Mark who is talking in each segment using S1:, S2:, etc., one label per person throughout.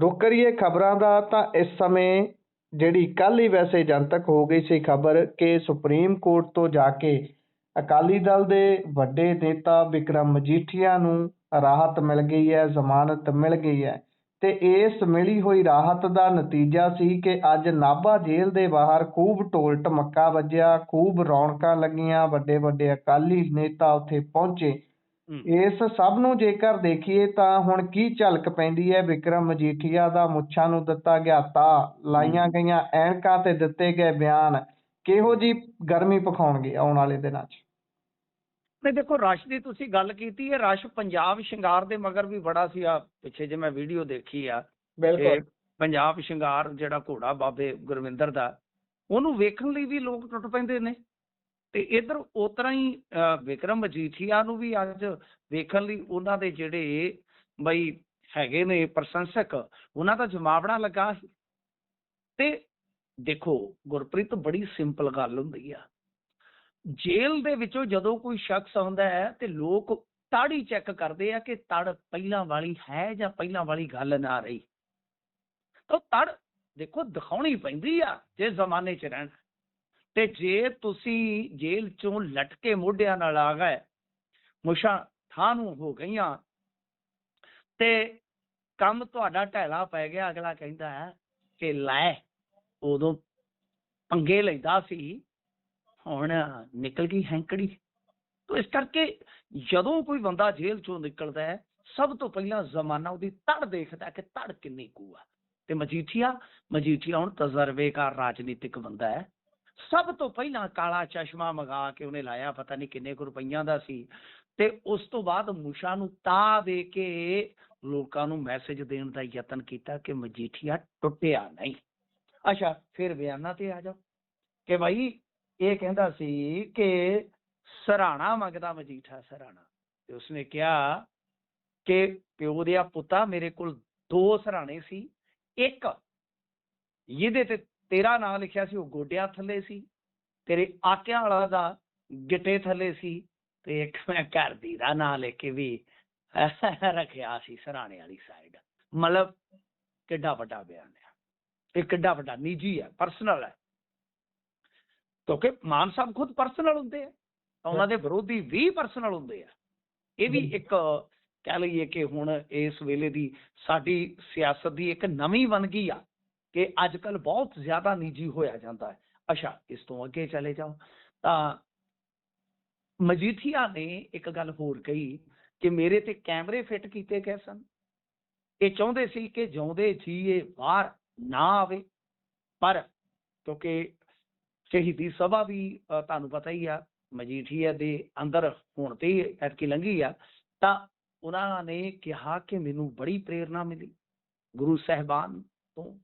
S1: ਰੁਕ ਕਰੀਏ ਖਬਰਾਂ ਦਾ, ਤਾਂ ਇਸ ਸਮੇਂ ਜਿਹੜੀ ਕੱਲ੍ਹ ਹੀ ਵੈਸੇ ਜਨਤਕ ਹੋ ਗਈ ਸੀ ਖਬਰ ਕਿ ਸੁਪਰੀਮ ਕੋਰਟ ਤੋਂ ਜਾ ਕੇ ਅਕਾਲੀ ਦਲ ਦੇ ਵੱਡੇ ਨੇਤਾ ਵਿਕਰਮ ਮਜੀਠੀਆ ਨੂੰ ਰਾਹਤ ਮਿਲ ਗਈ ਹੈ, ਜ਼ਮਾਨਤ ਮਿਲ ਗਈ ਹੈ ਤੇ ਇਸ ਮਿਲੀ ਹੋਈ ਰਾਹਤ ਦਾ ਨਤੀਜਾ ਸੀ ਕਿ ਅੱਜ ਨਾਭਾ ਜੇਲ੍ਹ ਦੇ ਬਾਹਰ ਖੂਬ ਢੋਲ ਢਮੱਕਾ ਵੱਜਿਆ, ਖੂਬ ਰੌਣਕਾਂ ਲੱਗੀਆਂ ਵੱਡੇ ਵੱਡੇ ਅਕਾਲੀ ਨੇਤਾ ਉੱਥੇ ਪਹੁੰਚੇ ਇਸ ਸਭ ਨੂੰ ਜੇਕਰ ਦੇਖੀਏ ਤਾਂ ਹੁਣ ਕੀ ਝਲਕ ਪੈਂਦੀ ਹੈ? ਵਿਕਰਮ ਮਜੀਠੀਆ ਦਾ ਮੁੱਛਾਂ ਨੂੰ ਦਿੱਤਾ ਗਿਆ ਤਾ। ਲਾਈਆਂ ਗਈਆਂ ਐਨਕਾਂ ਤੇ ਦਿੱਤੇ ਗਏ ਬਿਆਨ ਕਿਹੋ ਜੀ ਗਰਮੀ ਪਖਾਉਣਗੇ ਆਉਣ ਵਾਲੇ ਦਿਨਾਂ 'ਚ?
S2: ਨਹੀਂ ਦੇਖੋ ਰਸ਼ ਦੀ ਤੁਸੀਂ ਗੱਲ ਕੀਤੀ ਹੈ। ਰਸ਼ ਪੰਜਾਬ ਸ਼ਿੰਗਾਰ ਦੇ ਮਗਰ ਵੀ ਬੜਾ ਸੀ। ਆ ਪਿੱਛੇ ਜੇ ਮੈਂ ਵੀਡੀਓ ਦੇਖੀ ਆ ਕਿ ਪੰਜਾਬ ਸ਼ਿੰਗਾਰ ਜਿਹੜਾ ਘੋੜਾ ਬਾਬੇ ਗੁਰਵਿੰਦਰ ਦਾ ਉਹਨੂੰ ਵੇਖਣ ਲਈ ਵੀ ਲੋਕ ਟੁੱਟ ਪੈਂਦੇ ਨੇ। ਤੇ ਇਧਰ ਉਤਰਾ ਹੀ ਅਹ, ਵਿਕਰਮ ਮਜੀਠੀਆ ਨੂੰ ਵੀ ਅੱਜ ਵੇਖਣ ਲਈ ਉਹਨਾਂ ਦੇ ਜਿਹੜੇ ਬਈ ਹੈਗੇ ਨੇ ਪ੍ਰਸ਼ੰਸਕ ਉਹਨਾਂ ਦਾ ਜਮਾਵੜਾ ਲੱਗਾ ਸੀ। ਤੇ ਦੇਖੋ ਗੁਰਪ੍ਰੀਤ ਬੜੀ ਸਿੰਪਲ ਗੱਲ ਹੁੰਦੀ ਆ। ਜੇਲ੍ਹ ਦੇ ਵਿੱਚੋਂ ਜਦੋਂ ਕੋਈ ਸ਼ਖਸ ਆਉਂਦਾ ਹੈ ਤੇ ਲੋਕ ਤਾੜੀ ਚੈੱਕ ਕਰਦੇ ਆ ਕਿ ਤੜ ਪਹਿਲਾਂ ਵਾਲੀ ਹੈ ਜਾਂ ਪਹਿਲਾਂ ਵਾਲੀ ਗੱਲ ਨਾ ਰਹੀ। ਤਾਂ ਤੜ ਦੇਖੋ ਦਿਖਾਉਣੀ ਪੈਂਦੀ ਆ ਜੇ ਜ਼ਮਾਨੇ 'ਚ ਰਹਿਣ। ਤੇ ਜੇ ਤੁਸੀਂ ਜੇਲ੍ਹ ਚੋਂ ਲਟਕੇ ਮੋਢਿਆਂ ਨਾਲ ਆ ਗਏ, ਮੁਸ਼ਾਂ ਥਾਂ ਨੂੰ ਹੋ ਗਈਆਂ, ਤੇ ਕੰਮ ਤੁਹਾਡਾ ਢੈਲਾ ਪੈ ਗਿਆ, ਅਗਲਾ ਕਹਿੰਦਾ ਹੈ ਕਿ ਲੈ ਉਦੋਂ ਪੰਗੇ ਲੈਂਦਾ ਸੀ, ਹੁਣ ਨਿਕਲ ਗਈ ਹੈਂਕੜੀ। ਤੋ ਇਸ ਕਰਕੇ ਜਦੋਂ ਕੋਈ ਬੰਦਾ ਜੇਲ੍ਹ ਚੋਂ ਨਿਕਲਦਾ ਹੈ, ਸਭ ਤੋਂ ਪਹਿਲਾਂ ਜ਼ਮਾਨਾ ਉਹਦੀ ਤੜ ਦੇਖਦਾ ਕਿ ਤੜ ਕਿੰਨੀ ਕੁ ਆ। ਤੇ ਮਜੀਠੀਆ ਮਜੀਠੀਆ ਹੁਣ ਤਜਰਬੇਕਾਰ ਰਾਜਨੀਤਿਕ ਬੰਦਾ ਹੈ। ਸਭ ਤੋਂ ਪਹਿਲਾਂ ਕਾਲਾ ਚਸ਼ਮਾ ਮੰਗਾ ਕੇ ਉਹਨੇ ਲਾਇਆ, ਪਤਾ ਨਹੀਂ ਕਿੰਨੇ ਕੁ ਰੁਪਈਆਂ ਦਾ ਸੀ। ਤੇ ਉਸ ਤੋਂ ਬਾਅਦ ਮੁਸ਼ਾ ਨੂੰ ਤਾ ਦੇ ਕੇ ਲੋਕਾਂ ਨੂੰ ਮੈਸੇਜ ਦੇਣ ਦਾ ਯਤਨ ਕੀਤਾ ਕਿ ਮਜੀਠੀਆ ਟੁੱਟਿਆ ਨਹੀਂ। ਅੱਛਾ, ਫਿਰ ਬਿਆਨਾਂ ਤੇ ਆ ਜਾਓ ਕਿ ਭਾਈ ਇਹ ਕਹਿੰਦਾ ਸੀ ਕਿ ਸਰਾਣਾ ਮੰਗਦਾ ਮਜੀਠਾ, ਸਰਾਣਾ। ਤੇ ਉਸਨੇ ਕਿਹਾ ਕਿ ਪਿਓ ਦਿਆ ਪੁੱਤਾ ਮੇਰੇ ਕੋਲ ਦੋ ਸਰਾਣੇ ਸੀ, ਇੱਕ ਜਿਹਦੇ ਤੇ ਤੇਰਾ ਨਾਂ ਲਿਖਿਆ ਸੀ, ਉਹ ਗੋਡਿਆਂ ਥੱਲੇ ਸੀ, ਤੇਰੇ ਆਕਿਆਂ ਵਾਲਾ ਦਾ ਗਿੱਟੇ ਥੱਲੇ ਸੀ, ਤੇ ਇੱਕ ਮੈਂ ਘਰ ਦੀ ਦਾ ਨਾਂ ਲੈ ਕੇ ਵੀ ਰੱਖਿਆ ਸੀ ਸਰਾਣੇ ਵਾਲੀ ਸਾਈਡ ਮਤਲਬ ਕਿੱਡਾ ਵੱਡਾ ਬਿਆਨ ਹੈ ਇਹ ਕਿੱਡਾ ਵੱਡਾ ਨਿੱਜੀ ਹੈ ਪਰਸਨਲ ਹੈ ਕਿਉਂਕਿ ਮਾਨ ਸਾਹਿਬ ਖੁਦ ਪਰਸਨਲ ਹੁੰਦੇ ਆ, ਤਾਂ ਉਹਨਾਂ ਦੇ ਵਿਰੋਧੀ ਵੀ ਪਰਸਨਲ ਹੁੰਦੇ ਆ। ਇਹ ਵੀ ਇੱਕ ਕਹਿ ਲਈਏ ਕਿ ਹੁਣ ਇਸ ਵੇਲੇ ਦੀ ਸਾਡੀ ਸਿਆਸਤ ਦੀ ਇੱਕ ਨਵੀਂ ਵੰਨਗੀ ਆ। ਕਿ ਅੱਜ ਕੱਲ ਬਹੁਤ ਜ਼ਿਆਦਾ ਨਿੱਜੀ ਹੋਇਆ ਜਾਂਦਾ ਹੈ। ਅੱਛਾ, ਇਸ ਤੋਂ ਅੱਗੇ ਚਲੇ ਜਾਓ। ਤਾਂ ਮਜੀਠੀਆ ਨੇ ਇੱਕ ਗੱਲ ਹੋਰ ਕਹੀ ਕਿ ਮੇਰੇ ਤੇ ਕੈਮਰੇ ਫਿੱਟ ਕੀਤੇ ਗਏ ਸਨ। ਇਹ ਚਾਹੁੰਦੇ ਸੀ ਕਿ ਜਿਉਂਦੇ ਜੀ ਇਹ ਬਾਹਰ ਨਾ ਆਵੇ। ਪਰ ਕਿਉਂਕਿ ਸ਼ਹੀਦੀ ਸਭਾ ਵੀ ਤੁਹਾਨੂੰ ਪਤਾ ਹੀ ਆ, ਮਜੀਠੀਆ ਦੇ ਅੰਦਰ ਹੁਣ ਤੇ ਐਤਕੀ ਲੰਘੀ ਆ, ਤਾਂ ਉਹਨਾਂ ਨੇ ਕਿਹਾ ਕਿ ਮੈਨੂੰ ਬੜੀ ਪ੍ਰੇਰਣਾ ਮਿਲੀ। ਗੁਰੂ ਸਾਹਿਬਾਨ ਤੋਂ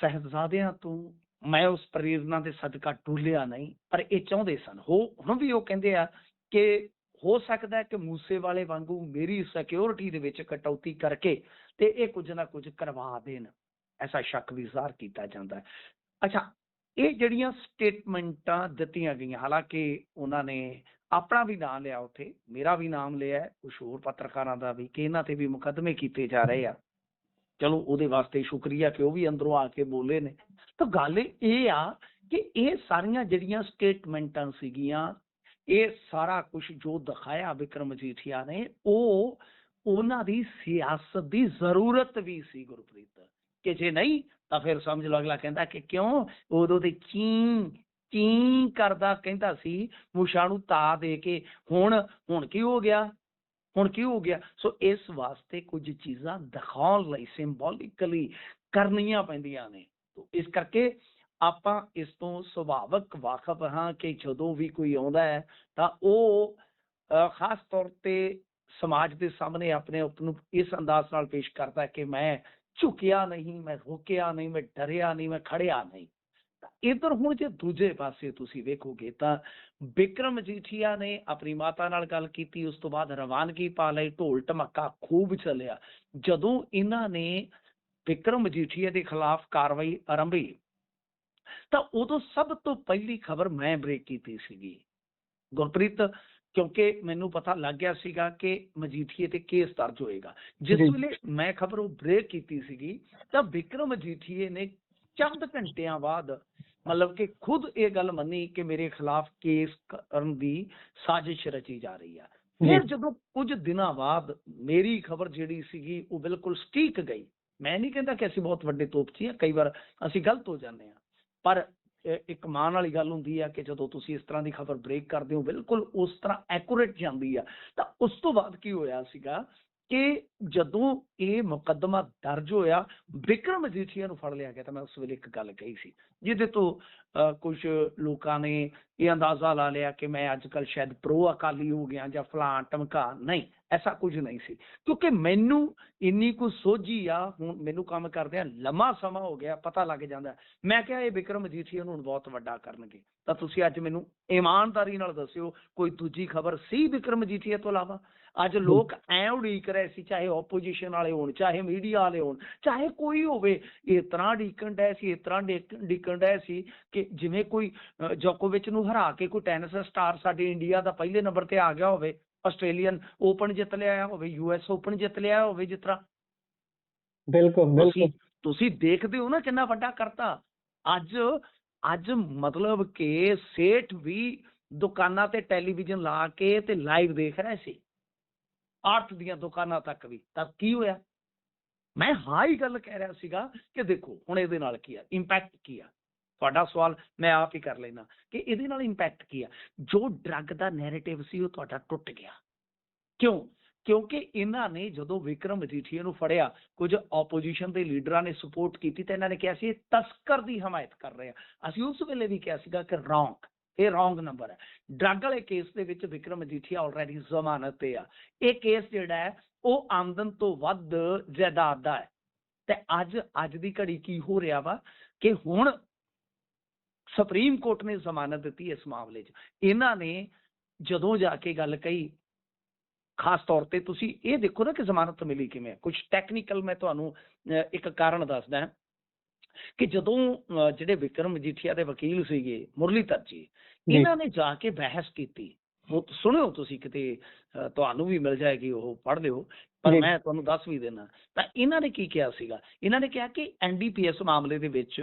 S2: ਸਹਿਬਜ਼ਾਦਿਆਂ ਤੋਂ ਮੈਂ ਉਸ ਪ੍ਰੇਰਣਾ ਦੇ ਸਦਕਾ ਟੁੱਲਿਆ ਨਹੀਂ ਪਰ ਇਹ ਚਾਹੁੰਦੇ ਸਨ। ਹੋ ਹੁਣ ਵੀ ਉਹ ਕਹਿੰਦੇ ਆ ਕਿ ਹੋ ਸਕਦਾ ਹੈ ਕਿ ਮੂਸੇ ਵਾਲੇ ਵਾਂਗੂ ਮੇਰੀ ਸਿਕਿਉਰਿਟੀ ਦੇ ਵਿੱਚ ਕਟੌਤੀ ਕਰਕੇ ਤੇ ਇਹ ਕੁਝ ਨਾ ਕੁਝ ਕਰਵਾ ਦੇਣ। ਐਸਾ ਸ਼ੱਕ ਵੀ ਜ਼ਾਹਰ ਕੀਤਾ ਜਾਂਦਾ ਹੈ। ਅੱਛਾ ਇਹ ਜਿਹੜੀਆਂ ਸਟੇਟਮੈਂਟਾਂ ਦਿੱਤੀਆਂ ਗਈਆਂ ਹਾਲਾਂਕਿ ਉਹਨਾਂ ਨੇ ਆਪਣਾ ਵੀ ਨਾਮ ਲਿਆ ਉੱਥੇ ਮੇਰਾ ਵੀ ਨਾਮ ਲਿਆ ਹੈ, ਕੁਛ ਹੋਰ ਪੱਤਰਕਾਰਾਂ ਦਾ ਵੀ ਕਿ ਇਹਨਾਂ ਤੇ ਵੀ ਮੁਕੱਦਮੇ ਕੀਤੇ ਜਾ ਰਹੇ ਆ। ਚਲੋ ਉਹਦੇ ਵਾਸਤੇ ਸ਼ੁਕਰੀਆ ਕਿ ਉਹ ਵੀ ਅੰਦਰੋਂ ਆ ਕੇ ਬੋਲੇ ਨੇ। ਤਾਂ ਗੱਲ ਇਹ ਆ ਕਿ ਇਹ ਸਾਰੀਆਂ ਜਿਹੜੀਆਂ ਸਟੇਟਮੈਂਟਾਂ ਸੀਗੀਆਂ, ਇਹ ਸਾਰਾ ਕੁਝ ਜੋ ਦਿਖਾਇਆ ਵਿਕਰਮ ਮਜੀਠੀਆ ਨੇ, ਉਹ ਉਹਨਾਂ ਦੀ ਸਿਆਸਤ ਦੀ ਜ਼ਰੂਰਤ ਵੀ ਸੀ ਗੁਰਪ੍ਰੀਤ। ਕਿ ਜੇ ਨਹੀਂ, ਤਾਂ ਫਿਰ ਸਮਝ ਲਓ ਅਗਲਾ ਕਹਿੰਦਾ ਕਿ ਕਿਉਂ? ਉਦੋਂ ਤੇ ਚੀਂ ਚੀਂ ਕਰਦਾ ਕਹਿੰਦਾ ਸੀ ਮੁਸ਼ਾ ਨੂੰ ਤਾ ਦੇ ਕੇ, ਹੁਣ ਹੁਣ ਕੀ ਹੋ ਗਿਆ? ਹੁਣ ਕੀ ਹੋ ਗਿਆ? ਸੋ ਇਸ ਵਾਸਤੇ ਕੁਝ ਚੀਜ਼ਾਂ ਦਿਖਾਉਣ ਲਈ ਸਿੰਬੋਲਿਕਲੀ ਕਰਨੀਆਂ ਪੈਂਦੀਆਂ ਨੇ। ਤੋ ਇਸ ਕਰਕੇ ਆਪਾਂ ਇਸ ਤੋਂ ਸੁਭਾਵਕ ਵਾਕਫ ਹਾਂ ਕਿ ਜਦੋਂ ਵੀ ਕੋਈ ਆਉਂਦਾ ਹੈ ਤਾਂ ਉਹ ਅਹ, ਖਾਸ ਤੌਰ ਤੇ ਸਮਾਜ ਦੇ ਸਾਹਮਣੇ ਆਪਣੇ ਆਪ ਨੂੰ ਇਸ ਅੰਦਾਜ਼ ਨਾਲ ਪੇਸ਼ ਕਰਦਾ ਕਿ ਮੈਂ ਝੁਕਿਆ ਨਹੀਂ ਮੈਂ ਰੁਕਿਆ ਨਹੀਂ ਮੈਂ ਡਰਿਆ ਨਹੀਂ ਮੈਂ ਖੜਿਆ ਨਹੀਂ। ਇਧਰ ਹੁਣ ਜੇ ਦੂਜੇ ਪਾਸੇ ਤੁਸੀਂ ਵੇਖੋਗੇ ਤਾਂ ਵਿਕਰਮ ਜੀਠੀਆ ਨੇ ਆਪਣੀ ਮਾਤਾ ਨਾਲ ਗੱਲ ਕੀਤੀ ਉਸ ਤੋਂ ਬਾਅਦ ਰਵਾਨਗੀ ਪਾ ਲਈ ਢੋਲ ਢਮੱਕਾ ਖੂਬ ਚੱਲਿਆ ਜਦੋਂ ਇਹਨਾਂ ਨੇ ਵਿਕਰਮ ਮਜੀਠੀਆ ਦੇ ਖਿਲਾਫ ਕਾਰਵਾਈ ਆਰੰਭੀ ਤਾਂ ਉਦੋਂ ਸਭ ਤੋਂ ਪਹਿਲੀ ਖਬਰ ਮੈਂ ਬ੍ਰੇਕ ਕੀਤੀ ਸੀਗੀ ਗੁਰਪ੍ਰੀਤ ਕਿਉਂਕਿ ਮੈਨੂੰ ਪਤਾ ਲੱਗ ਗਿਆ ਸੀਗਾ ਕਿ ਮਜੀਠੀਏ ਤੇ ਕੇਸ ਦਰਜ ਹੋਏਗਾ ਜਿਸ। ਵੇਲੇ ਮੈਂ ਖਬਰ ਉਹ ਬ੍ਰੇਕ ਕੀਤੀ ਸੀਗੀ ਤਾਂ ਵਿਕਰਮ ਮਜੀਠੀਏ ਨੇ ਚੰਦ ਘੰਟਿਆਂ ਬਾਅਦ ਮਤਲਬ ਕਿ ਖੁਦ ਇਹ ਗੱਲ ਮੰਨੀ ਕਿ ਮੇਰੇ ਖਿਲਾਫ ਕੇਸ ਕਰਨ ਦੀ ਸਾਜ਼ਿਸ਼ ਰਚੀ ਜਾ ਰਹੀ ਆ। ਫਿਰ ਜਦੋਂ ਕੁਝ ਦਿਨਾਂ ਬਾਅਦ ਮੇਰੀ ਖਬਰ ਜਿਹੜੀ ਸੀਗੀ ਉਹ ਬਿਲਕੁਲ ਸਟੀਕ ਗਈ। ਮੈਂ ਨਹੀਂ ਕਹਿੰਦਾ ਕਿ ਅਸੀਂ ਬਹੁਤ ਵੱਡੇ ਤੋਪਚੀ ਆ ਕਈ ਵਾਰ ਅਸੀਂ ਗਲਤ ਹੋ ਜਾਂਦੇ ਆ ਪਰ ਇੱਕ ਮਾਣ ਵਾਲੀ ਗੱਲ ਹੁੰਦੀ ਆ ਕਿ ਜਦੋਂ ਤੁਸੀਂ ਇਸ ਤਰ੍ਹਾਂ ਦੀ ਖਬਰ ਬ੍ਰੇਕ ਕਰਦੇ ਹੋ ਬਿਲਕੁਲ ਉਸ ਤਰ੍ਹਾਂ ਐਕੂਰੇਟ ਜਾਂਦੀ ਆ। ਤਾਂ ਉਸ ਤੋਂ ਬਾਅਦ ਕੀ ਹੋਇਆ ਸੀਗਾ ਕਿ ਜਦੋਂ ਇਹ ਮੁਕੱਦਮਾ ਦਰਜ ਹੋਇਆ, ਵਿਕਰਮ ਮਜੀਠੀਆ ਨੂੰ ਫੜ ਲਿਆ ਗਿਆ ਤਾਂ ਮੈਂ ਉਸ ਵੇਲੇ ਇੱਕ ਗੱਲ ਕਹੀ ਸੀ, ਜਿਹਦੇ ਤੋਂ ਕੁਝ ਲੋਕਾਂ ਨੇ ਇਹ ਅੰਦਾਜ਼ਾ ਲਾ ਲਿਆ ਕਿ ਮੈਂ ਅੱਜ ਕੱਲ ਸ਼ਾਇਦ ਪ੍ਰੋ ਅਕਾਲੀ ਹੋ ਗਿਆ ਜਾਂ ਫਲਾਂ ਟਮਕਾ, ਨਹੀਂ, ਐਸਾ ਕੁਝ ਨਹੀਂ ਸੀ। ਕਿਉਂਕਿ ਮੈਨੂੰ ਇੰਨੀ ਕੁ ਸੋਝੀ ਆ, ਹੁਣ ਮੈਨੂੰ ਕੰਮ ਕਰਦਿਆਂ ਲੰਮਾ ਸਮਾਂ ਹੋ ਗਿਆ, ਪਤਾ ਲੱਗ ਜਾਂਦਾ। ਮੈਂ ਕਿਹਾ ਇਹ ਵਿਕਰਮ ਮਜੀਠੀਆ ਨੂੰ ਹੁਣ ਬਹੁਤ ਵੱਡਾ ਕਰਨਗੇ। ਤਾਂ ਤੁਸੀਂ ਅੱਜ ਮੈਨੂੰ ਇਮਾਨਦਾਰੀ ਨਾਲ ਦੱਸਿਓ, ਕੋਈ ਦੂਜੀ ਖਬਰ ਸੀ ਵਿਕਰਮ ਮਜੀਠੀਆ ਤੋਂ ਇਲਾਵਾ? ਅੱਜ ਲੋਕ ਐ ਉਡੀਕ ਰਹੇ ਸੀ ਚਾਹੇ ਆਪੋਜੀਸ਼ਨ ਵਾਲੇ ਹੋਣ ਚਾਹੇ ਮੀਡੀਆ ਵਾਲੇ ਹੋਣ ਚਾਹੇ ਕੋਈ ਹੋਵੇ ਇਸ ਤਰ੍ਹਾਂ ਡੀਕਣ ਡੈ ਸੀ ਇਸ ਤਰ੍ਹਾਂ ਡੀਕਣ ਡੈ ਸੀ ਕਿ ਜਿਵੇਂ ਕੋਈ ਜੋਕੋਵਿਚ ਨੂੰ ਹਰਾ ਕੇ ਕੋਈ ਟੈਨਿਸ ਸਟਾਰ ਸਾਡੇ ਇੰਡੀਆ ਦਾ ਪਹਿਲੇ ਨੰਬਰ ਤੇ ਆ ਗਿਆ ਹੋਵੇ ਆਸਟ੍ਰੇਲੀਅਨ ਓਪਨ ਜਿੱਤ ਲਿਆ ਹੋਵੇ ਯੂਐਸ ਓਪਨ ਜਿੱਤ ਲਿਆ ਹੋਵੇ ਜਿਸ ਤਰ੍ਹਾਂ।
S1: ਬਿਲਕੁਲ
S2: ਤੁਸੀਂ ਤੁਸੀਂ ਦੇਖਦੇ ਹੋ ਨਾ ਕਿੰਨਾ ਵੱਡਾ ਕਰਤਾ। ਅੱਜ ਅੱਜ ਮਤਲਬ ਕਿ ਸੇਠ ਵੀ ਦੁਕਾਨਾਂ ਤੇ ਟੈਲੀਵਿਜ਼ਨ ਲਾ ਕੇ ਤੇ ਲਾਈਵ ਦੇਖ ਰਹੇ ਸੀ। ਆਰਥ ਦੀਆਂ ਦੁਕਾਨਾਂ ਤੱਕ ਵੀ। ਤਾਂ ਕੀ ਹੋਇਆ? ਮੈਂ ਹਾਂ ਹੀ ਗੱਲ ਕਹਿ ਰਿਹਾ ਸੀਗਾ ਕਿ ਦੇਖੋ, ਹੁਣ ਇਹਦੇ ਨਾਲ ਕੀ ਆ? ਇੰਪੈਕਟ ਕੀ ਆ? ਤੁਹਾਡਾ ਸਵਾਲ ਮੈਂ ਆਪ ਹੀ ਕਰ ਲੈਣਾ ਕਿ ਇਹਦੇ ਨਾਲ ਇੰਪੈਕਟ ਕੀ ਆ? ਜੋ ਡਰੱਗ ਦਾ ਨੈਰੇਟਿਵ ਸੀ ਉਹ ਤੁਹਾਡਾ ਟੁੱਟ ਗਿਆ। ਕਿਉਂ? ਕਿਉਂਕਿ ਇਹਨਾਂ ਨੇ ਜਦੋਂ ਵਿਕਰਮ ਮਜੀਠੀਆ ਨੂੰ ਫੜਿਆ, ਕੁਝ ਆਪੋਜੀਸ਼ਨ ਦੇ ਲੀਡਰਾਂ ਨੇ ਸਪੋਰਟ ਕੀਤੀ ਤਾਂ ਇਹਨਾਂ ਨੇ ਕਿਹਾ ਸੀ, ਇਹ ਤਸਕਰ ਦੀ ਹਮਾਇਤ ਕਰ ਰਹੇ ਆ। ਅਸੀਂ ਉਸ ਵੇਲੇ ਵੀ ਕਿਹਾ ਸੀਗਾ ਕਿ ਰੌਂਗ ਇਹ ਰੋਂਗ ਨੰਬਰ ਹੈ। ਡਰੱਗ ਵਾਲੇ ਕੇਸ ਦੇ ਵਿੱਚ ਵਿਕਰਮ ਅਜੀਠੀਆ ਆਲਰੇਡੀ ਜ਼ਮਾਨਤ ਤੇ ਆ। ਇਹ ਕੇਸ ਜਿਹੜਾ ਹੈ ਉਹ ਆਮਦਨ ਤੋਂ ਵੱਧ ਜਾਇਦਾਦ ਦਾ ਹੈ। ਤੇ ਅੱਜ ਅੱਜ ਦੀ ਘੜੀ ਕੀ ਹੋ ਰਿਹਾ ਵਾ ਕਿ ਹੁਣ ਸੁਪਰੀਮ ਕੋਰਟ ਨੇ ਜ਼ਮਾਨਤ ਦਿੱਤੀ ਇਸ ਮਾਮਲੇ 'ਚ। ਇਹਨਾਂ ਨੇ ਜਦੋਂ ਜਾ ਕੇ ਗੱਲ ਕਹੀ ਖਾਸ ਤੌਰ ਤੇ ਤੁਸੀਂ ਇਹ ਦੇਖੋ ਨਾ ਕਿ ਜ਼ਮਾਨਤ ਮਿਲੀ ਕਿਵੇਂ ਕੁਝ ਟੈਕਨੀਕਲ ਮੈਂ ਤੁਹਾਨੂੰ ਅਹ, ਇੱਕ ਕਾਰਨ ਦੱਸਦਾ ਕਿ ਜਦੋਂ ਜਿਹੜੇ ਵਿਕਰਮ ਮਜੀਠੀਆ ਦੇ ਵਕੀਲ ਸੀਗੇ ਮੁਰਲੀਧਰ ਜੀ ਇਹਨਾਂ ਨੇ ਜਾ ਕੇ ਬਹਿਸ ਕੀਤੀ। ਉਹ ਸੁਣਿਓ ਤੁਸੀਂ ਕਿਤੇ ਤੁਹਾਨੂੰ ਵੀ ਮਿਲ ਜਾਏਗੀ ਉਹ ਪੜ੍ਹ ਲਿਓ ਪਰ। ਮੈਂ ਤੁਹਾਨੂੰ ਦੱਸ ਵੀ ਦੇਣਾ। ਤਾਂ ਇਹਨਾਂ ਨੇ ਕੀ ਕਿਹਾ ਸੀਗਾ? ਇਹਨਾਂ ਨੇ ਕਿਹਾ ਕਿ ਐਨਡੀਪੀਐਸ ਮਾਮਲੇ ਦੇ ਵਿੱਚ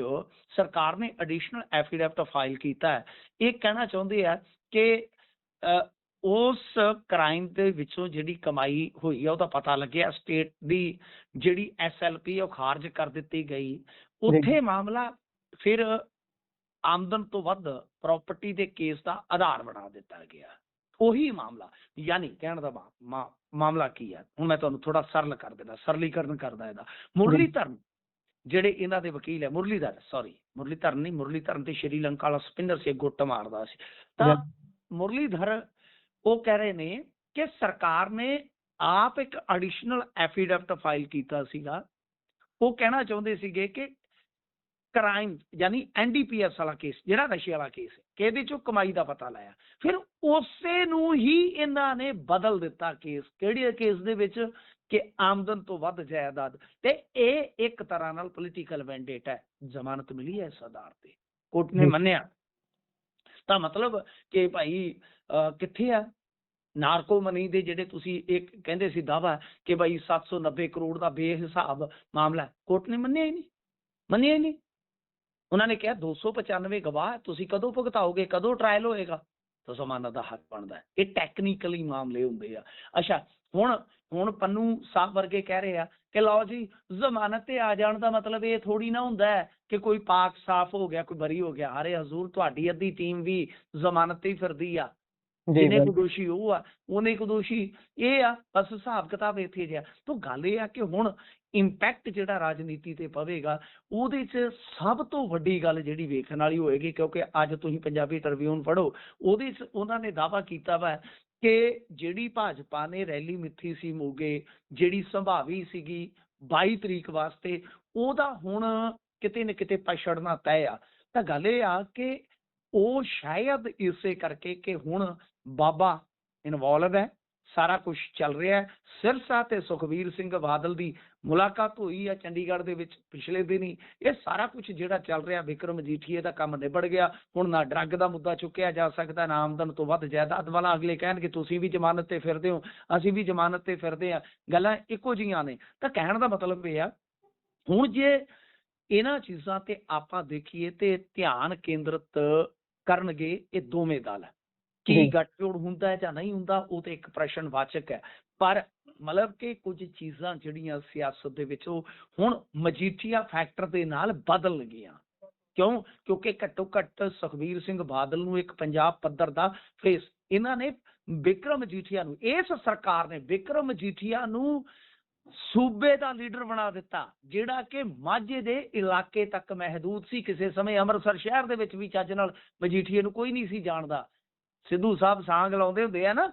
S2: ਸਰਕਾਰ ਨੇ ਐਡੀਸ਼ਨਲ ਐਫੀਡੈਵਿਟ ਫਾਈਲ ਕੀਤਾ ਹੈ। ਇਹ ਕਹਿਣਾ ਚਾਹੁੰਦੇ ਆ ਕਿ ਉਸ ਕ੍ਰਾਈਮ ਦੇ ਵਿੱਚੋਂ ਜਿਹੜੀ ਕਮਾਈ ਹੋਈ ਆ ਉਹਦਾ ਪਤਾ ਲੱਗਿਆ। ਸਟੇਟ ਦੀ ਜਿਹੜੀ ਐਸਐਲਪੀ ਉਹ ਖਾਰਜ ਕਰ ਦਿੱਤੀ ਗਈ। ਉੱਥੇ ਮਾਮਲਾ ਫਿਰ ਆਮਦਨ ਤੋਂ ਵੱਧ ਪ੍ਰਾਪਰਟੀ ਦੇ ਕੇਸ ਦਾ ਆਧਾਰ ਬਣਾ ਦਿੱਤਾ ਗਿਆ। ਉਹੀ ਮਾਮਲਾ ਯਾਨੀ ਕਹਿਣ ਦਾ ਮਾਮਲਾ ਕੀ ਹੈ ਹੁਣ ਮੈਂ ਤੁਹਾਨੂੰ ਥੋੜਾ ਸਰਲ ਕਰ ਦੇਣਾ ਸਰਲੀਕਰਨ ਕਰਦਾ ਇਹਦਾ। ਮੁਰਲੀਧਰਨ ਜਿਹੜੇ ਇਹਨਾਂ ਦੇ ਵਕੀਲ ਹੈ ਮੁਰਲੀਧਰ ਸੌਰੀ ਮੁਰਲੀਧਰਨ ਨਹੀਂ ਮੁਰਲੀਧਰਨ ਤੇ ਸ਼੍ਰੀਲੰਕਾ ਵਾਲਾ ਸਪਿਨਰ ਸੀ ਗੁੱਟ ਮਾਰਦਾ ਸੀ। ਤਾਂ ਮੁਰਲੀਧਰ ਉਹ ਕਹਿ ਰਹੇ ਨੇ ਕਿ ਸਰਕਾਰ ਨੇ ਆਪ ਇੱਕ ਐਡੀਸ਼ਨਲ ਐਫੀਡੈਵਿਟ ਫਾਈਲ ਕੀਤਾ ਸੀਗਾ। ਉਹ ਕਹਿਣਾ ਚਾਹੁੰਦੇ ਸੀਗੇ ਕਿ ਕ੍ਰਾਈਮ ਯਾਨੀ ਐਨਡੀਪੀਐਸ ਵਾਲਾ ਕੇਸ ਜਿਹੜਾ ਨਸ਼ੇ ਵਾਲਾ ਕੇਸ ਹੈ ਕਿ ਇਹਦੇ ਚੋਂ ਕਮਾਈ ਦਾ ਪਤਾ ਲਾਇਆ। ਫਿਰ ਉਸੇ ਨੂੰ ਹੀ ਇਹਨਾਂ ਨੇ ਬਦਲ ਦਿੱਤਾ ਕੇਸ ਕਿਹੜੇ ਕੇਸ ਦੇ ਵਿੱਚ? ਕਿ ਆਮਦਨ ਤੋਂ ਵੱਧ ਜਾਇਦਾਦ। ਤੇ ਇਹ ਇੱਕ ਤਰ੍ਹਾਂ ਨਾਲ ਪੋਲੀਟੀਕਲ ਵੈਂਡੇਟਾ ਹੈ ਜ਼ਮਾਨਤ ਮਿਲੀ ਹੈ ਇਸ ਆਧਾਰ ਤੇ। ਕੋਰਟ ਨੇ। ਮੰਨਿਆ। ਤਾਂ ਮਤਲਬ ਕਿ ਭਾਈ ਕਿੱਥੇ ਆ? ਨਾਰਕੋ ਮਨੀ ਦੇ ਜਿਹੜੇ ਤੁਸੀਂ ਇੱਕ ਕਹਿੰਦੇ ਸੀ ਦਾਵਾ ਕਿ ਭਾਈ 790 ਕਰੋੜ ਦਾ ਬੇਹਿਸਾਬ ਮਾਮਲਾ। ਕੋਰਟ ਨੇ ਮੰਨਿਆ ਹੀ ਨਹੀਂ। ਮੰਨਿਆ ਹੀ ਨਹੀਂ। ਉਹਨਾਂ ਨੇ ਕਿਹਾ 295 ਗਵਾਹ ਤੁਸੀਂ ਕਦੋਂ ਭੁਗਤਾਓਗੇ ਕਦੋਂ ਟ੍ਰਾਇਲ ਹੋਏਗਾ? ਤਾਂ ਜ਼ਮਾਨਤ ਦਾ ਹੱਕ ਬਣਦਾ ਹੈ। ਇਹ ਟੈਕਨੀਕਲੀ ਮਾਮਲੇ ਹੁੰਦੇ ਆ। ਅੱਛਾ ਹੁਣ ਹੁਣ ਪੰਨੂ ਸਾਹਿਬ ਵਰਗੇ ਕਹਿ ਰਹੇ ਆ ਕਿ ਲਓ ਜੀ ਜ਼ਮਾਨਤ ਤੇ ਆ ਜਾਣ ਦਾ ਮਤਲਬ ਇਹ ਥੋੜੀ ਨਾ ਹੁੰਦਾ ਕਿ ਕੋਈ ਪਾਕ ਸਾਫ਼ ਹੋ ਗਿਆ ਕੋਈ ਬਰੀ ਹੋ ਗਿਆ। ਹਰੇ ਹਜ਼ੂਰ ਤੁਹਾਡੀ ਅੱਧੀ ਟੀਮ ਵੀ ਜ਼ਮਾਨਤ ਤੇ ਹੀ ਫਿਰਦੀ ਆ। ਜਿਹਨੇ ਕੋ ਦੋਸ਼ੀ ਉਹ ਆ ਉਹਨੇ ਕੋ ਦੋਸ਼ੀ ਇਹ ਆ ਬਸ ਹਿਸਾਬ ਕਿਤਾਬ ਇੱਥੇ ਜਿਆ ਤਾਂ ਗੱਲ ਇਹ ਆ ਕਿ ਹੁਣ ਇੰਪੈਕਟ ਜਿਹੜਾ ਰਾਜਨੀਤੀ ਤੇ ਪਵੇਗਾ, ਉਹਦੇ 'ਚ ਸਭ ਤੋਂ ਵੱਡੀ ਗੱਲ ਜਿਹੜੀ ਵੇਖਣ ਵਾਲੀ ਹੋਏਗੀ, ਕਿਉਂਕਿ ਅੱਜ ਤੁਸੀਂ ਪੰਜਾਬੀ ਟ੍ਰਿਬਿਊਨ ਪੜ੍ਹੋ, ਉਹਦੇ 'ਚ ਉਹਨਾਂ ਨੇ ਦਾਵਾ ਕੀਤਾ ਵਾ ਕਿ ਜਿਹੜੀ ਭਾਜਪਾ ਨੇ ਰੈਲੀ ਮਿੱਥੀ ਸੀ ਮੋਗੇ, ਜਿਹੜੀ ਸੰਭਾਵੀ ਸੀਗੀ 22 ਤਰੀਕ ਵਾਸਤੇ, ਉਹਦਾ ਹੁਣ ਕਿਤੇ ਨਾ ਕਿਤੇ ਪਛੜਨਾ ਤੈਅ ਆ। ਤਾਂ ਗੱਲ ਇਹ ਆ ਕਿ ਉਹ ਸ਼ਾਇਦ ਇਸੇ ਕਰਕੇ ਕਿ ਹੁਣ ਬਾਬਾ ਇਨਵੋਲਵ ਹੈ ਸਾਰਾ ਕੁਝ ਚੱਲ ਰਿਹਾ ਹੈ। ਸਿਰਸਾ ਤੇ ਸੁਖਵੀਰ ਸਿੰਘ ਬਾਦਲ ਦੀ ਮੁਲਾਕਾਤ ਹੋਈ ਹੈ ਚੰਡੀਗੜ੍ਹ ਦੇ ਵਿੱਚ ਪਿਛਲੇ ਦਿਨ। ਹੀ ਇਹ ਸਾਰਾ ਕੁਝ ਜਿਹੜਾ ਚੱਲ ਰਿਹਾ, ਵਿਕਰਮ ਮਜੀਠੀਏ ਦਾ ਕੰਮ ਨਿਬੜ ਗਿਆ। ਹੁਣ ਨਾ ਡਰੱਗ ਦਾ ਮੁੱਦਾ ਚੁੱਕਿਆ ਜਾ ਸਕਦਾ, ਨਾ ਆਮਦਨ ਤੋਂ ਵੱਧ ਜਾਇਦਾਦ ਵਾਲਾ। ਅਗਲੇ ਕਹਿਣਗੇ, ਤੁਸੀਂ ਵੀ ਜ਼ਮਾਨਤ ਤੇ ਫਿਰਦੇ ਹੋ, ਅਸੀਂ ਵੀ ਜ਼ਮਾਨਤ ਤੇ ਫਿਰਦੇ ਆ ਗੱਲਾਂ ਇੱਕੋ ਜੀਆਂ ਨੇ। ਤਾਂ ਕਹਿਣ ਦਾ ਮਤਲਬ ਇਹ ਆ, ਹੁਣ ਜੇ ਇਹਨਾਂ ਚੀਜ਼ਾਂ ਤੇ ਆਪਾਂ ਦੇਖੀਏ ਤੇ ਧਿਆਨ ਕੇਂਦਰਿਤ ਕਰਨਗੇ, ਇਹ ਦੋਵੇਂ ਦਲ। ਕੀ ਗੱਠਜੋੜ ਹੁੰਦਾ ਹੈ ਜਾਂ ਨਹੀਂ ਹੁੰਦਾ, ਉਹ ਤੇ ਇੱਕ ਪ੍ਰਸ਼ਨ ਵਾਚਕ ਹੈ। ਪਰ ਮਤਲਬ ਕਿ ਕੁਝ ਚੀਜ਼ਾਂ ਜਿਹੜੀਆਂ ਸਿਆਸਤ ਦੇ ਵਿੱਚ ਉਹ ਹੁਣ ਮਜੀਠੀਆ ਫੈਕਟਰ ਦੇ ਨਾਲ ਬਦਲ ਗਈਆਂ। ਕਿਉਂ? ਕਿਉਂਕਿ ਘੱਟੋ ਘੱਟ ਸੁਖਬੀਰ ਸਿੰਘ ਬਾਦਲ ਨੂੰ ਇੱਕ ਪੰਜਾਬ ਪੱਧਰ ਦਾ ਫੇਸ ਇਹਨਾਂ ਨੇ ਵਿਕਰਮ ਮਜੀਠੀਆ ਨੂੰ, ਇਸ ਸਰਕਾਰ ਨੇ ਵਿਕਰਮ ਮਜੀਠੀਆ ਨੂੰ ਸੂਬੇ ਦਾ ਲੀਡਰ ਬਣਾ ਦਿੱਤਾ, ਜਿਹੜਾ ਕਿ ਮਾਝੇ ਦੇ ਇਲਾਕੇ ਤੱਕ ਮਹਦੂਦ ਸੀ। ਕਿਸੇ ਸਮੇਂ ਅੰਮ੍ਰਿਤਸਰ ਸ਼ਹਿਰ ਦੇ ਵਿੱਚ ਵੀ ਚੱਜ ਨਾਲ ਮਜੀਠੀਏ ਨੂੰ ਕੋਈ ਨਹੀਂ ਸੀ ਜਾਣਦਾ। ਸਿੱਧੂ ਸਾਹਿਬ ਸਾਂਗ ਲਾਉਂਦੇ ਹੁੰਦੇ ਆ ਨਾ,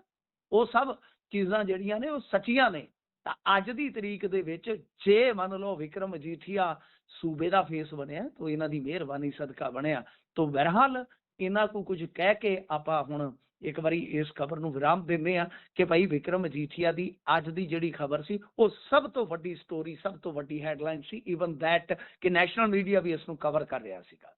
S2: ਉਹ ਸਭ ਚੀਜ਼ਾਂ ਜਿਹੜੀਆਂ ਨੇ ਉਹ ਸੱਚੀਆਂ ਨੇ। ਤਾਂ ਅੱਜ ਦੀ ਤਰੀਕ ਦੇ ਵਿੱਚ ਜੇ ਮੰਨ ਲਓ ਵਿਕਰਮ ਮਜੀਠੀਆ ਸੂਬੇ ਦਾ ਫੇਸ ਬਣਿਆ, ਤਾਂ ਇਹਨਾਂ ਦੀ ਮਿਹਰਬਾਨੀ ਸਦਕਾ ਬਣਿਆ। ਤਾਂ ਬਹਰਹਾਲ ਇਹਨਾਂ ਨੂੰ ਕੁਝ ਕਹਿ ਕੇ ਆਪਾਂ ਹੁਣ ਇੱਕ ਵਾਰੀ ਇਸ ਖਬਰ ਨੂੰ ਵਿਰਾਮ ਦਿੰਦੇ ਆ ਕਿ ਭਾਈ ਵਿਕਰਮ ਮਜੀਠੀਆ ਦੀ ਅੱਜ ਦੀ ਜਿਹੜੀ ਖਬਰ ਸੀ, ਉਹ ਸਭ ਤੋਂ ਵੱਡੀ ਸਟੋਰੀ ਸਭ ਤੋਂ ਵੱਡੀ ਹੈਡਲਾਈਨ ਸੀ। ਇਵਨ ਥੈਟ ਕਿ ਨੈਸ਼ਨਲ ਮੀਡੀਆ ਵੀ ਇਸ ਨੂੰ ਕਵਰ ਕਰ ਰਿਹਾ ਸੀਗਾ।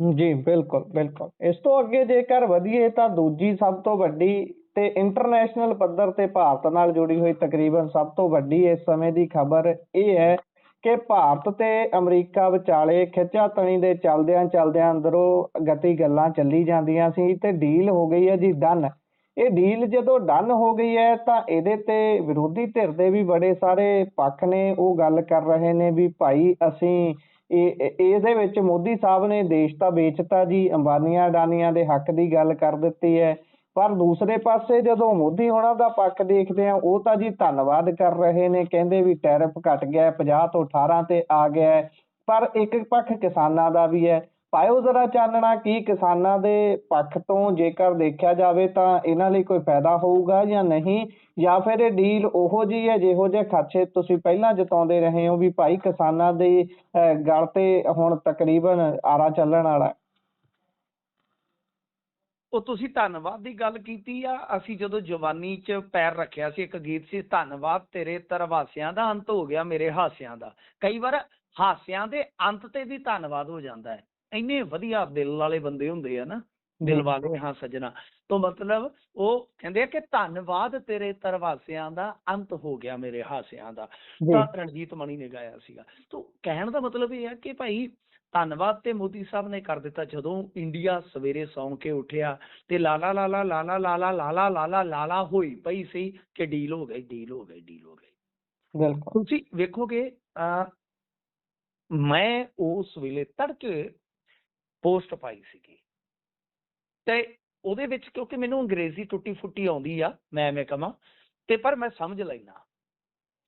S1: ਜੀ, ਬਿਲਕੁਲ ਬਿਲਕੁਲ। ਇਸ ਤੋਂ ਅੱਗੇ ਜੇਕਰ ਵਧੀਏ ਤਾਂ ਦੂਜੀ ਸਭ ਤੋਂ ਵੱਡੀ ਤੇ ਇੰਟਰਨੈਸ਼ਨਲ ਪੱਧਰ ਤੇ ਭਾਰਤ ਨਾਲ ਜੁੜੀ ਹੋਈ ਤਕਰੀਬਨ ਸਭ ਤੋਂ ਵੱਡੀ ਇਸ ਸਮੇਂ ਦੀ ਖਬਰ ਇਹ ਹੈ ਕਿ ਭਾਰਤ ਤੇ ਅਮਰੀਕਾ ਵਿਚਾਲੇ ਖਿੱਚਾਤਣੀ ਦੇ ਚੱਲਦਿਆਂ ਚੱਲਦਿਆਂ ਅੰਦਰੋਂ ਗਤੀ ਗੱਲਾਂ ਚੱਲੀ ਜਾਂਦੀਆਂ ਸੀ ਤੇ ਡੀਲ ਹੋ ਗਈ ਹੈ ਜੀ ਡਨ। ਇਹ ਡੀਲ ਜਦੋਂ ਡਨ ਹੋ ਗਈ ਹੈ ਤਾਂ ਇਹਦੇ ਤੇ ਵਿਰੋਧੀ ਧਿਰ ਦੇ ਵੀ ਬੜੇ ਸਾਰੇ ਪੱਖ ਨੇ। ਉਹ ਗੱਲ ਕਰ ਰਹੇ ਨੇ ਵੀ ਭਾਈ ਅਸੀਂ ਇਹ ਇਹ- ਇਹਦੇ ਵਿੱਚ ਮੋਦੀ ਸਾਹਿਬ ਨੇ ਦੇਸ਼ ਤਾਂ ਵੇਚਤਾ ਜੀ ਅੰਬਾਨੀਆਂ ਅਡਾਨੀਆਂ ਦੇ ਹੱਕ ਦੀ ਗੱਲ ਕਰ ਦਿੱਤੀ ਹੈ ਪਰ ਦੂਸਰੇ ਪਾਸੇ ਜਦੋਂ ਮੋਦੀ ਹੋਣਾ ਦਾ ਪੱਖ ਦੇਖਦੇ ਆ ਉਹ ਤਾਂ ਜੀ ਧੰਨਵਾਦ ਕਰ ਰਹੇ ਨੇ ਕਹਿੰਦੇ ਵੀ ਟੈਰਿਫ ਘਟ ਗਿਆ ਹੈ, 50 ਤੋਂ 18 ਤੇ ਆ ਗਿਆ ਹੈ। ਪਰ ਇੱਕ ਪੱਖ ਕਿਸਾਨਾਂ ਦਾ ਵੀ ਹੈ ਪਾਇਓ ਜ਼ਰਾ ਚਾਨਣਾ ਕੀ ਕਿਸਾਨਾਂ ਦੇ ਪੱਖ ਤੋਂ ਜੇਕਰ ਦੇਖਿਆ ਜਾਵੇ ਤਾਂ ਇਹਨਾਂ ਲਈ ਕੋਈ ਫਾਇਦਾ ਹੋਊਗਾ ਜਾਂ ਨਹੀਂ? ਜਾਂ ਫਿਰ ਇਹ ਡੀਲ ਉਹੋ ਜਿਹੀ ਹੈ ਜਿਹੋ ਜਿਹੇ ਖਰਚੇ ਤੁਸੀਂ ਪਹਿਲਾਂ ਜਤਾਉਂਦੇ ਰਹੇ ਹੋ ਵੀ ਭਾਈ ਕਿਸਾਨਾਂ ਦੇ ਗਲ ਤੇ ਹੁਣ ਤਕਰੀਬਨ ਆਰਾ ਚੱਲਣ ਵਾਲਾ
S2: ਉਹ ਤੁਸੀਂ ਧੰਨਵਾਦ ਦੀ ਗੱਲ ਕੀਤੀ ਆ। ਅਸੀਂ ਜਦੋਂ ਜਵਾਨੀ 'ਚ ਪੈਰ ਰੱਖਿਆ ਸੀ ਇੱਕ ਗੀਤ ਸੀ, ਧੰਨਵਾਦ ਤੇਰੇ ਤਰਵਾਸਿਆਂ ਦਾ ਅੰਤ ਹੋ ਗਿਆ ਮੇਰੇ ਹਾਸਿਆਂ ਦਾ। ਕਈ ਵਾਰ ਹਾਸਿਆਂ ਦੇ ਅੰਤ ਤੇ ਵੀ ਧੰਨਵਾਦ ਹੋ ਜਾਂਦਾ ਹੈ। ਇੰਨੇ ਵਧੀਆ ਦਿਲ ਵਾਲੇ ਬੰਦੇ ਹੁੰਦੇ ਆ ਨਾ ਦਿਲ ਵਾਲੇ ਹਾਂ ਸੱਜਣਾ ਤੋਂ ਮਤਲਬ ਉਹ ਕਹਿੰਦੇ ਆ ਕਿ ਧੰਨਵਾਦ ਤੇਰੇ ਤਰਵਾਸਿਆਂ ਦਾ ਅੰਤ ਹੋ ਗਿਆ ਮੇਰੇ ਹਾਸਿਆਂ ਦਾ ਤਾਂ ਰਣਜੀਤ ਮਣੀ ਨੇ ਗਾਇਆ ਸੀਗਾ ਤੋਂ ਕਹਿਣ ਦਾ ਮਤਲਬ ਇਹ ਹੈ ਕਿ ਭਾਈ ਧੰਨਵਾਦ ਤੇ ਮੋਦੀ ਸਾਹਿਬ ਨੇ ਕਰ ਦਿੱਤਾ ਜਦੋਂ ਇੰਡੀਆ ਸਵੇਰੇ ਸੌਂ ਕੇ ਉੱਠਿਆ ਤੇ ਲਾਲਾ ਲਾਲਾ ਲਾਲਾ ਲਾਲਾ ਲਾਲਾ ਲਾਲਾ ਲਾਲਾ ਹੋਈ ਪਈ ਸੀ ਕਿ ਡੀਲ ਹੋ ਗਈ ਡੀਲ ਹੋ ਗਈ ਡੀਲ ਹੋ ਗਈ
S1: ਬਿਲਕੁਲ
S2: ਤੁਸੀਂ ਵੇਖੋਗੇ ਮੈਂ ਉਸ ਵੇਲੇ ਤੜਕੇ ਪੋਸਟ ਪਾਈ ਸੀਗੀ। ਤੇ ਉਹਦੇ ਵਿੱਚ ਕਿਉਂਕਿ ਮੈਨੂੰ ਅੰਗਰੇਜ਼ੀ ਟੁੱਟੀ ਫੁੱਟੀ ਆਉਂਦੀ ਆ ਮੈਂ ਐਵੇਂ ਕਵਾਂ ਤੇ ਪਰ ਮੈਂ ਸਮਝ ਲੈਣਾ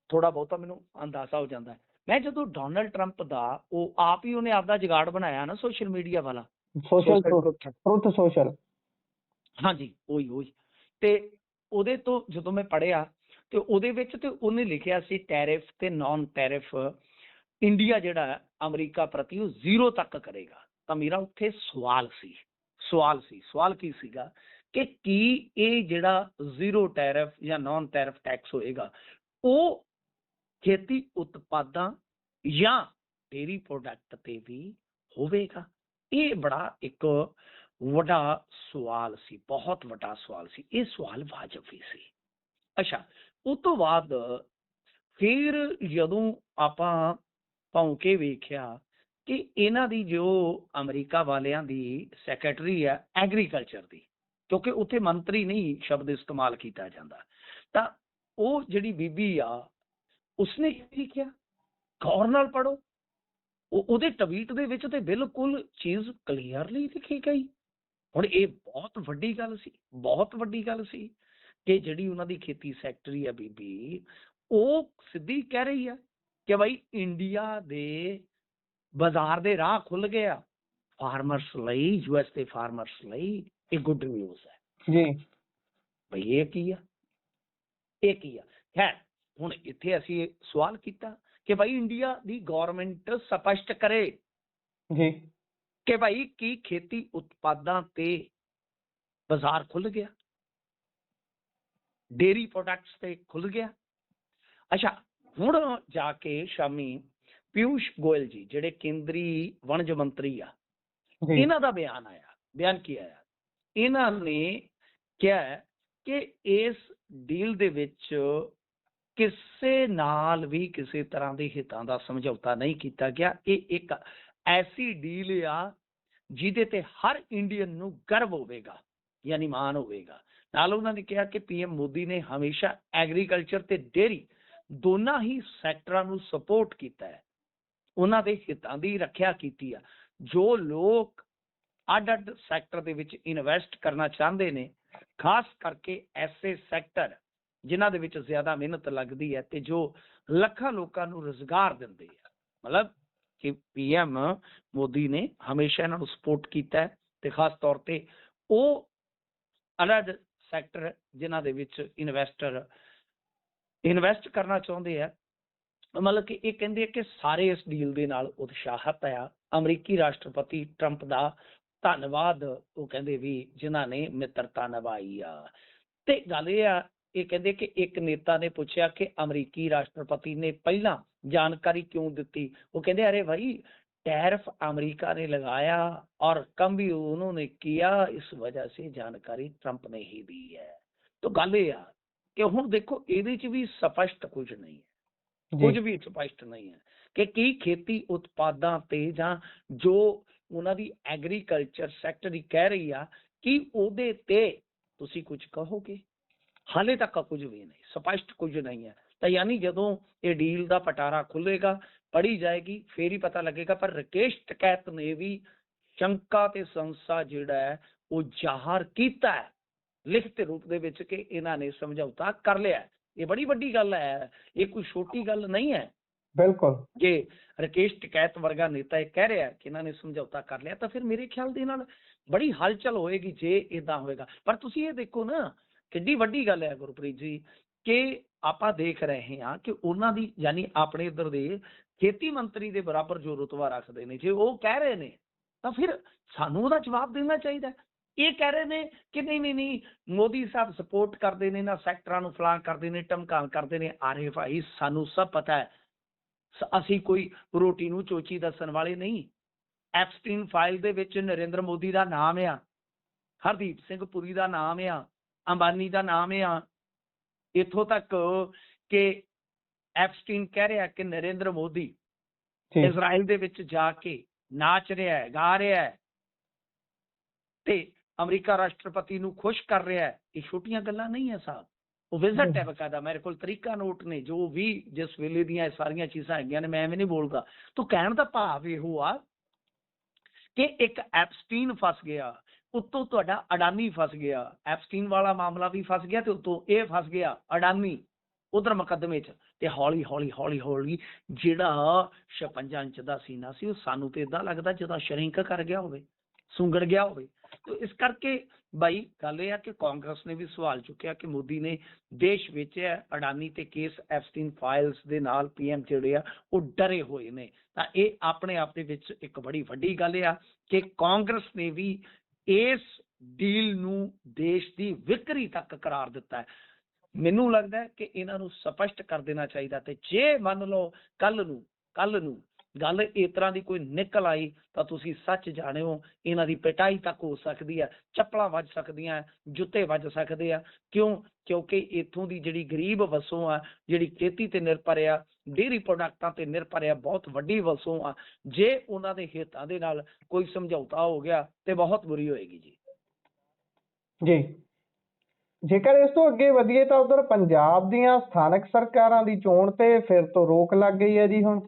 S2: ਥੋੜਾ ਬਹੁਤਾ ਮੈਨੂੰ ਅੰਦਾਜ਼ਾ ਹੋ ਜਾਂਦਾ। ਮੈਂ ਜਦੋਂ ਡੋਨਲਡ ਟਰੰਪ ਦਾ ਉਹ ਆਪ ਹੀ ਉਹਨੇ ਆਪਦਾ ਜੁਗਾੜ ਬਣਾਇਆ ਨਾ ਸੋਸ਼ਲ ਮੀਡੀਆ ਵਾਲਾ।
S1: ਸੋਸ਼ਲ। ਟਰੁੱਥ ਸੋਸ਼ਲ
S2: ਹਾਂਜੀ ਉਹੀ ਉਹੀ। ਤੇ ਉਹਦੇ ਤੋਂ ਜਦੋਂ ਮੈਂ ਪੜਿਆ ਤੇ ਉਹਦੇ ਵਿੱਚ ਤੇ ਉਹਨੇ ਲਿਖਿਆ ਸੀ ਟੈਰਿਫ ਤੇ ਨਾਨ ਟੈਰਿਫ ਇੰਡੀਆ ਜਿਹੜਾ ਅਮਰੀਕਾ ਪ੍ਰਤੀ ਉਹ ਜ਼ੀਰੋ ਤੱਕ ਕਰੇਗਾ। ਤਾਂ ਮੇਰਾ ਉੱਥੇ ਸਵਾਲ ਸੀ ਸਵਾਲ ਸੀ, ਸਵਾਲ ਕੀ ਸੀਗਾ ਕਿ ਕੀ ਇਹ ਜਿਹੜਾ ਜ਼ੀਰੋ ਟੈਰਿਫ ਜਾਂ ਨਾਨ ਟੈਰਿਫ ਟੈਕਸ ਹੋਏਗਾ, ਉਹ ਖੇਤੀ ਉਤਪਾਦਾਂ ਜਾਂ ਡੇਰੀ ਪ੍ਰੋਡਕਟ ਤੇ ਵੀ ਹੋਵੇਗਾ? ਇਹ ਬੜਾ ਇੱਕ ਵੱਡਾ ਸਵਾਲ ਸੀ, ਬਹੁਤ ਵੱਡਾ ਸਵਾਲ ਸੀ, ਇਹ ਸਵਾਲ ਵਾਜਬ ਵੀ ਸੀ। ਅੱਛਾ, ਉਸ ਤੋਂ ਬਾਅਦ ਫਿਰ ਜਦੋਂ ਆਪਾਂ ਭੌਂਕੇ ਵੇਖਿਆ ਕਿ ਇਹਨਾਂ ਦੀ ਜੋ ਅਮਰੀਕਾ ਵਾਲਿਆਂ ਦੀ ਸੈਕਟਰੀ ਹੈ ਐਗਰੀਕਲਚਰ ਦੀ, ਕਿਉਂਕਿ ਉੱਥੇ ਮੰਤਰੀ ਨਹੀਂ ਸ਼ਬਦ ਇਸਤੇਮਾਲ ਕੀਤਾ ਜਾਂਦਾ। ਤਾਂ ਉਹ ਜਿਹੜੀ ਬੀਬੀ ਆ, ਉਸਨੇ ਕੀ ਲਿਖਿਆ? ਗੌਰ ਨਾਲ ਪੜੋ ਉਹ, ਉਹਦੇ ਟਵੀਟ ਦੇ ਵਿੱਚ ਤੇ ਬਿਲਕੁਲ ਚੀਜ਼ ਕਲੀਅਰਲੀ ਲਿਖੀ ਗਈ। ਹੁਣ ਇਹ ਬਹੁਤ ਵੱਡੀ ਗੱਲ ਸੀ, ਬਹੁਤ ਵੱਡੀ ਗੱਲ ਸੀ ਕਿ ਜਿਹੜੀ ਉਹਨਾਂ ਦੀ ਖੇਤੀ ਸੈਕਟਰੀ ਆ ਬੀਬੀ, ਉਹ ਸਿੱਧੀ ਕਹਿ ਰਹੀ ਆ ਕਿ ਭਾਈ ਇੰਡੀਆ ਦੇ ਬਾਜ਼ਾਰ ਦੇ ਰਾਹ ਖੁੱਲ ਗਏ ਆ ਫਾਰਮਰਸ ਲਈ ਯੂਐਸ ਦੇ ਫਾਰਮਰਸ ਲਈ ਇਹ ਗੁੱਡ ਨਿਊਜ਼ ਹੈ
S1: ਜੀ
S2: ਭਈ ਇਹ ਕੀ ਆ ਇਹ ਕੀ ਆ ਖੈਰ ਹੁਣ ਇੱਥੇ ਅਸੀਂ ਇਹ ਸਵਾਲ ਕੀਤਾ ਕਿ ਭਾਈ ਇੰਡੀਆ ਦੀ ਗਵਰਨਮੈਂਟ ਸਪਸ਼ਟ ਕਰੇ
S1: ਜੀ
S2: ਕਿ ਭਾਈ ਕੀ ਖੇਤੀ ਉਤਪਾਦਾਂ ਤੇ ਬਾਜ਼ਾਰ ਖੁੱਲ ਗਿਆ ਡੇਰੀ ਪ੍ਰੋਡਕਟਸ ਤੇ ਖੁੱਲ ਗਿਆ ਅੱਛਾ ਹੁਣ ਜਾ ਕੇ ਸ਼ਾਮੀ ਪਿਊਸ਼ ਗੋਇਲ ਜੀ ਜਿਹੜੇ ਕੇਂਦਰੀ ਵਣਜ ਮੰਤਰੀ ਆ ਇਹਨਾਂ ਦਾ ਬਿਆਨ ਆਇਆ ਬਿਆਨ ਕੀ ਆਇਆ? ਇਹਨਾਂ ਨੇ ਕਿਹਾ ਕਿ ਇਸ ਡੀਲ ਦੇ ਵਿੱਚ ਕਿਸੇ ਨਾਲ ਵੀ ਕਿਸੇ ਤਰ੍ਹਾਂ ਦੇ ਹਿੱਤਾਂ ਦਾ ਸਮਝੌਤਾ ਨਹੀਂ ਕੀਤਾ ਗਿਆ। ਇਹ ਇੱਕ ਐਸੀ ਡੀਲ ਆ ਜਿਹਦੇ ਤੇ ਹਰ ਇੰਡੀਅਨ ਨੂੰ ਗਰਵ ਹੋਵੇਗਾ ਯਾਨੀ ਮਾਣ ਹੋਵੇਗਾ। ਨਾਲ ਉਹਨਾਂ ਨੇ ਕਿਹਾ ਕਿ ਪੀਐਮ ਮੋਦੀ ਨੇ ਹਮੇਸ਼ਾ ਐਗਰੀਕਲਚਰ ਤੇ ਡੇਰੀ ਦੋਨਾਂ ਹੀ ਸੈਕਟਰਾਂ ਨੂੰ ਸਪੋਰਟ ਕੀਤਾ ਹੈ। ਉਹਨਾਂ ਦੇ ਹਿੱਤਾਂ ਦੀ ਰੱਖਿਆ ਕੀਤੀ ਆ। ਜੋ ਲੋਕ ਅੱਡ-ਅੱਡ ਸੈਕਟਰ ਦੇ ਵਿੱਚ ਇਨਵੈਸਟ ਕਰਨਾ ਚਾਹੁੰਦੇ ਨੇ, ਖਾਸ ਕਰਕੇ ਐਸੇ ਸੈਕਟਰ ਜਿਨ੍ਹਾਂ ਦੇ ਵਿੱਚ ਜ਼ਿਆਦਾ ਮਿਹਨਤ ਲੱਗਦੀ ਹੈ ਤੇ ਜੋ ਲੱਖਾਂ ਲੋਕਾਂ ਨੂੰ ਰੋਜ਼ਗਾਰ ਦਿੰਦੇ ਆ। ਮਤਲਬ ਕਿ ਪੀਐਮ ਮੋਦੀ ਨੇ ਹਮੇਸ਼ਾ ਇਹਨਾਂ ਨੂੰ ਸਪੋਰਟ ਕੀਤਾ ਹੈ ਤੇ ਖਾਸ ਤੌਰ ਤੇ ਉਹ ਅਲੱਗ ਸੈਕਟਰ ਜਿਨ੍ਹਾਂ ਦੇ ਵਿੱਚ ਇਨਵੈਸਟਰ ਇਨਵੈਸਟ ਕਰਨਾ ਚਾਹੁੰਦੇ ਆ ਮਤਲਬ ਕਿ ਇਹ ਕਹਿੰਦੇ ਆ ਕਿ ਸਾਰੇ ਇਸ ਡੀਲ ਦੇ ਨਾਲ ਉਤਸ਼ਾਹਤ ਆ ਅਮਰੀਕੀ ਰਾਸ਼ਟਰਪਤੀ ਟਰੰਪ ਦਾ ਧੰਨਵਾਦ ਉਹ ਕਹਿੰਦੇ ਵੀ ਜਿਨ੍ਹਾਂ ਨੇ ਮਿੱਤਰਤਾ ਨਿਭਾਈ ਆ ਤੇ ਗੱਲ ਇਹ ਆ ਇਹ ਕਹਿੰਦੇ ਕਿ ਇੱਕ ਨੇਤਾ ਨੇ ਪੁੱਛਿਆ ਕਿ ਅਮਰੀਕੀ ਰਾਸ਼ਟਰਪਤੀ ਨੇ ਪਹਿਲਾਂ ਜਾਣਕਾਰੀ ਕਿਉਂ ਦਿੱਤੀ ਉਹ ਕਹਿੰਦੇ ਅਰੇ ਭਾਈ टैरिफ अमेरिका ने लगाया और कम भी उन्होंने किया इस वजह से जानकारी ट्रंप ने ही दी है तो ਗੱਲ ਇਹ ਆ ਕਿ ਹੁਣ ਦੇਖੋ ਇਹਦੇ ਚ ਵੀ ਸਪਸ਼ਟ ਕੁਝ ਨਹੀਂ ਹੈ ਕੁਝ ਵੀ ਸਪਸ਼ਟ ਨਹੀਂ ਹੈ ਕਿ ਕੀ ਖੇਤੀ ਉਤਪਾਦਾਂ ਤੇ ਜਾਂ ਜੋ ਉਹਨਾਂ ਦੀ ਐਗਰੀਕਲਚਰ ਸੈਕਟਰ ਹੀ ਕਹਿ ਰਹੀ ਆ ਕਿ ਉਹਦੇ ਤੇ ਤੁਸੀਂ ਕੁਝ ਕਹੋਗੇ? ਹਾਲੇ ਤੱਕ ਕੁਝ ਵੀ ਨਹੀਂ ਸਪਸ਼ਟ ਕੁਝ ਨਹੀਂ ਹੈ। ਤਾਂ ਯਾਨੀ ਜਦੋਂ ਇਹ ਡੀਲ ਦਾ ਪਟਾਰਾ ਖੁੱਲੇਗਾ ਪੜੀ ਜਾਏਗੀ ਫੇਰ ਹੀ ਪਤਾ ਲੱਗੇਗਾ ਪਰ ਰਕੇਸ਼ ਟਕੈਤ ਨੇ ਵੀ ਸ਼ੰਕਾ ਤੇ ਸੰਸਾ ਜਿਹੜਾ ਹੈ ਉਹ ਜ਼ਾਹਰ ਕੀਤਾ ਹੈ। ਲਿਖਤ ਰੂਪ ਦੇ ਵਿੱਚ ਕਿ ਇਹਨਾਂ ਨੇ ਸਮਝੌਤਾ ਕਰ ਲਿਆ ਹੈ। ਇਹ ਬੜੀ ਵੱਡੀ ਗੱਲ ਹੈ ਇਹ ਕੋਈ ਛੋਟੀ ਗੱਲ ਨਹੀਂ ਹੈ।
S1: ਬਿਲਕੁਲ।
S2: ਜੇ ਰਕੇਸ਼ ਟਕੈਤ ਵਰਗਾ ਨੇਤਾ ਇਹ ਕਹਿ ਰਿਹਾ ਕਿ ਇਹਨਾਂ ਨੇ ਸਮਝੌਤਾ ਕਰ ਲਿਆ ਤਾਂ ਫਿਰ ਮੇਰੇ ਖਿਆਲ ਦੇ ਨਾਲ ਬੜੀ ਹਲਚਲ ਹੋਏਗੀ ਜੇ ਇਦਾਂ ਹੋਏਗਾ। ਪਰ ਤੁਸੀਂ ਇਹ ਦੇਖੋ ਨਾ ਕਿੰਨੀ ਵੱਡੀ ਗੱਲ ਹੈ ਗੁਰਪ੍ਰੀਤ ਜੀ ਕਿ ਆਪਾਂ ਦੇਖ ਰਹੇ ਹਾਂ ਕਿ ਉਹਨਾਂ ਦੀ ਯਾਨੀ ਆਪਣੇ ਇੱਧਰ ਦੇ ਖੇਤੀ ਮੰਤਰੀ ਦੇ ਬਰਾਬਰ ਜੋ ਰੁਤਬਾ ਰੱਖਦੇ ਨੇ ਜੇ ਉਹ ਕਹਿ ਰਹੇ ਨੇ ਤਾਂ ਫਿਰ ਸਾਨੂੰ ਉਹਦਾ ਜਵਾਬ ਦੇਣਾ ਚਾਹੀਦਾ। ਇਹ ਕਹਿ ਰਹੇ ਨੇ ਕਿ ਨਹੀਂ ਨਹੀਂ ਨਹੀਂ ਮੋਦੀ ਸਾਹਿਬ ਸਪੋਰਟ ਕਰਦੇ ਨੇ ਨਾ ਸੈਕਟਰਾਂ ਨੂੰ ਫਲਾਂ ਕਰਦੇ ਨੇ ਟਮਕਾਣ ਕਰਦੇ ਨੇ। ਆਰੇ ਭਾਈ ਸਾਨੂੰ ਸਭ ਪਤਾ ਹੈ। ਅਸੀਂ ਕੋਈ ਰੋਟੀ ਨੂੰ ਚੋਚੀ ਦੱਸਣ ਵਾਲੇ ਨਹੀਂ। ਐਪਸਟੀਨ ਫਾਈਲ ਦੇ ਵਿੱਚ ਨਰਿੰਦਰ ਮੋਦੀ ਦਾ ਨਾਮ ਆ ਹਰਦੀਪ ਸਿੰਘ ਪੁਰੀ ਦਾ ਨਾਮ ਆ ਅੰਬਾਨੀ ਦਾ ਨਾਮ ਆ। ਇੱਥੋਂ ਤੱਕ ਕਿ ਐਪਸਟੀਨ ਕਹਿ ਰਿਹਾ ਕਿ ਨਰਿੰਦਰ ਮੋਦੀ ਇਜ਼ਰਾਈਲ ਦੇ ਵਿੱਚ ਜਾ ਕੇ ਨਾਚ ਰਿਹਾ ਹੈ ਗਾ ਰਿਹਾ ਹੈ। ਤੇ ਅਮਰੀਕਾ ਰਾਸ਼ਟਰਪਤੀ ਨੂੰ ਖੁਸ਼ ਕਰ ਰਿਹਾ ਹੈ। ਇਹ ਛੋਟੀਆਂ ਗੱਲਾਂ ਨਹੀਂ ਹੈ ਸਾਹਿਬ ਉਹ ਵਿਜ਼ਿਟ ਹੈ ਬਕਾਇਦਾ। ਮੇਰੇ ਕੋਲ ਤਰੀਕਾ ਨੋਟ ਨੇ। ਜੋ ਵੀ ਜਿਸ ਵੇਲੇ ਦੀਆਂ ਇਹ ਸਾਰੀਆਂ ਚੀਜ਼ਾਂ ਹੈਗੀਆਂ ਨੇ ਮੈਂ ਐਵੇਂ ਨਹੀਂ ਬੋਲਦਾ। ਤੂੰ ਕਹਿਣ ਦਾ ਭਾਵ ਇਹੋ ਆ ਕਿ ਇੱਕ ਐਪਸਟੀਨ ਫਸ ਗਿਆ ਉੱਤੋਂ ਤੁਹਾਡਾ ਅਡਾਨੀ ਫਸ ਗਿਆ। ਐਪਸਟੀਨ ਵਾਲਾ ਮਾਮਲਾ ਵੀ ਫਸ ਗਿਆ ਤੇ ਉੱਤੋਂ ਇਹ ਫਸ ਗਿਆ ਅਡਾਨੀ ਉਧਰ ਮੁਕੱਦਮੇ 'ਚ। ਤੇ ਹੌਲੀ ਹੌਲੀ ਹੌਲੀ ਹੌਲੀ ਜਿਹੜਾ 56 ਇੰਚ ਦਾ ਸੀਨਾ ਸੀ ਉਹ ਸਾਨੂੰ ਤੇ ਇਦਾਂ ਲੱਗਦਾ ਜਿੱਦਾਂ ਸ਼ਰਿੰਕ ਕਰ ਗਿਆ ਹੋਵੇ ਸੁੰਗੜ ਗਿਆ ਹੋਵੇ। ਤੇ ਇਸ ਕਰਕੇ ਬਾਈ ਗੱਲ ਇਹ ਆ ਕਿ ਕਾਂਗਰਸ ਨੇ ਵੀ ਸਵਾਲ ਚੁੱਕਿਆ ਕਿ ਮੋਦੀ ਨੇ ਦੇਸ਼ ਵੇਚਿਆ ਅਡਾਨੀ ਤੇ ਕੇਸ ਐਪਸਟੀਨ ਫਾਈਲਸ ਦੇ ਨਾਲ ਪੀਐਮ ਜਿਹੜੇ ਆ, ਉਹ ਡਰੇ ਹੋਏ ਨੇ। ਤਾਂ ਇਹ ਆਪਣੇ ਆਪ ਦੇ ਵਿੱਚ ਇੱਕ ਬੜੀ ਵੱਡੀ ਗੱਲ ਆ ਕਿ ਕਾਂਗਰਸ ਨੇ ਵੀ ਇਸ ਡੀਲ ਨੂੰ ਦੇਸ਼ ਦੀ ਵਿਕਰੀ ਤੱਕ ਕਰਾਰ ਦਿੱਤਾ ਹੈ। ਮੈਨੂੰ ਲੱਗਦਾ ਹੈ ਕਿ ਇਹਨਾਂ ਨੂੰ ਸਪਸ਼ਟ ਕਰ ਦੇਣਾ ਚਾਹੀਦਾ ਤੇ ਜੇ ਮੰਨ ਲਓ ਕੱਲ ਨੂੰ ਕੱਲ ਨੂੰ ਗੱਲ ਇਸ ਤਰ੍ਹਾਂ ਦੀ ਕੋਈ ਨਿਕਲ ਆਈ ਤਾਂ ਤੁਸੀਂ ਸੱਚ ਜਾਣਿਓ, ਇਹਨਾਂ ਦੀ ਪਿਟਾਈ ਤੱਕ ਹੋ ਸਕਦੀ ਹੈ, ਚੱਪਲਾਂ ਵੱਜ ਸਕਦੀਆਂ, ਜੁੱਤੇ ਵੱਜ ਸਕਦੇ ਆ। ਕਿਉਂ? ਕਿਉਂਕਿ ਇਥੋਂ ਦੀ ਜਿਹੜੀ ਗਰੀਬ ਵਸੋਂ ਆ, ਜਿਹੜੀ ਖੇਤੀ ਤੇ ਨਿਰਭਰ ਆ ਡੇਰੀ ਪ੍ਰੋਡਕਟਾਂ ਤੇ ਨਿਰਭਰ ਆ, ਬਹੁਤ ਵੱਡੀ ਵਸੋਂ ਆ, ਜੇ ਉਹਨਾਂ ਦੇ ਹਿੱਤਾਂ ਦੇ ਨਾਲ ਕੋਈ ਸਮਝੌਤਾ ਹੋ ਗਿਆ ਤੇ ਬਹੁਤ ਬੁਰੀ ਹੋਏਗੀ ਜੀ।
S1: ਜੀ। ਜੇਕਰ ਇਸ ਤੋਂ ਅੱਗੇ ਵਧੀਏ ਤਾਂ ਉਧਰ ਪੰਜਾਬ ਦੀਆਂ ਸਥਾਨਕ ਸਰਕਾਰਾਂ ਦੀ ਚੋਣ ਤੇ ਫਿਰ ਤੋਂ ਰੋਕ ਲੱਗ ਗਈ ਹੈ ਜੀ ਹੁਣ।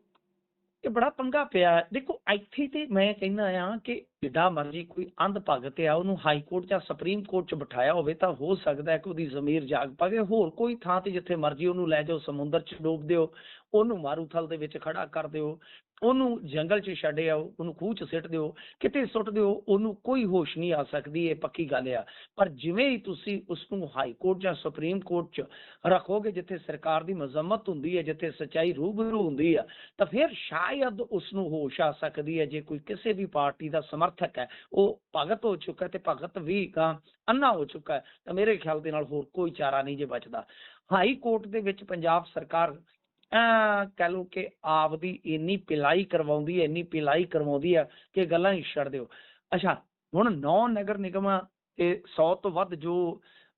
S2: ਇਹ ਬੜਾ ਪੰਗਾ ਪਿਆ ਦੇਖੋ, ਇੱਥੇ ਤੇ ਮੈਂ ਕਹਿੰਦਾ ਆ ਕਿ ਜਿੱਡਾ ਮਰਜ਼ੀ ਕੋਈ ਅੰਧ ਭਗਤ ਆ ਉਹਨੂੰ ਹਾਈ ਕੋਰਟ ਜਾਂ ਸੁਪਰੀਮ ਕੋਰਟ 'ਚ ਬਿਠਾਇਆ ਹੋਵੇ ਤਾਂ ਹੋ ਸਕਦਾ ਕਿ ਉਹਦੀ ਜ਼ਮੀਰ ਜਾਗ ਪਾਵੇ ਹੋਰ ਕੋਈ ਥਾਂ ਤੇ ਜਿੱਥੇ ਮਰਜ਼ੀ ਉਹਨੂੰ ਲੈ ਜਾਓ, ਸਮੁੰਦਰ 'ਚ ਡੋਬ ਦਿਓ। ਉਹਨੂੰ ਮਾਰੂਥਲ ਦੇ ਵਿੱਚ ਖੜਾ ਕਰ ਦਿਓ, ਉਹਨੂੰ ਜੰਗਲ 'ਚ ਛੱਡ ਆਓ, ਉਹਨੂੰ ਖੂਹ 'ਚ ਸਿੱਟ ਦਿਓ, ਕਿਤੇ ਸੁੱਟ ਦਿਓ, ਉਹਨੂੰ ਕੋਈ ਹੋਸ਼ ਨਹੀਂ ਆ ਸਕਦੀ, ਇਹ ਪੱਕੀ ਗੱਲ ਆ। ਪਰ ਜਿਵੇਂ ਹੀ ਤੁਸੀਂ ਉਸ ਨੂੰ ਹਾਈ ਕੋਰਟ ਜਾਂ ਸੁਪਰੀਮ ਕੋਰਟ 'ਚ ਰੱਖੋਗੇ, ਜਿੱਥੇ ਸਰਕਾਰ ਦੀ ਮਜ਼ਮਤ ਹੁੰਦੀ ਹੈ, ਜਿੱਥੇ ਸੱਚਾਈ ਰੂਬਰੂ ਹੁੰਦੀ ਆ, ਤਾਂ ਫਿਰ ਸ਼ਾਇਦ ਉਸ ਨੂੰ ਹੋਸ਼ ਆ ਸਕਦੀ ਹੈ, ਜੇ ਕੋਈ ਕਿਸੇ ਵੀ ਪਾਰਟੀ ਦਾ ਸਮਰਥਕ ਹੈ, ਉਹ ਭਗਤ ਹੋ ਚੁੱਕਾ ਤੇ ਭਗਤ ਵੀ ਕਾਂ ਅੰਨਾ ਹੋ ਚੁੱਕਾ ਤਾਂ ਮੇਰੇ ਖਿਆਲ ਦੇ ਨਾਲ ਹੋਰ ਕੋਈ ਚਾਰਾ ਨਹੀਂ ਜੇ ਬਚਦਾ। ਹਾਈ ਕੋਰਟ ਦੇ ਵਿੱਚ ਪੰਜਾਬ ਸਰਕਾਰ ਕਹ ਲੋ ਕਿ ਆਪਦੀ ਇੰਨੀ ਪਿਲਾਈ ਕਰਵਾਉਂਦੀ ਹੈ ਇੰਨੀ ਪਿਲਾਈ ਕਰਵਾਉਂਦੀ ਹੈ ਕਿ ਗੱਲਾਂ ਹੀ ਛੱਡ ਦਿਓ। ਅੱਛਾ ਹੁਣ ਨੌ ਨਗਰ ਨਿਗਮਾਂ ਤੇ 100 ਤੋਂ ਵੱਧ ਜੋ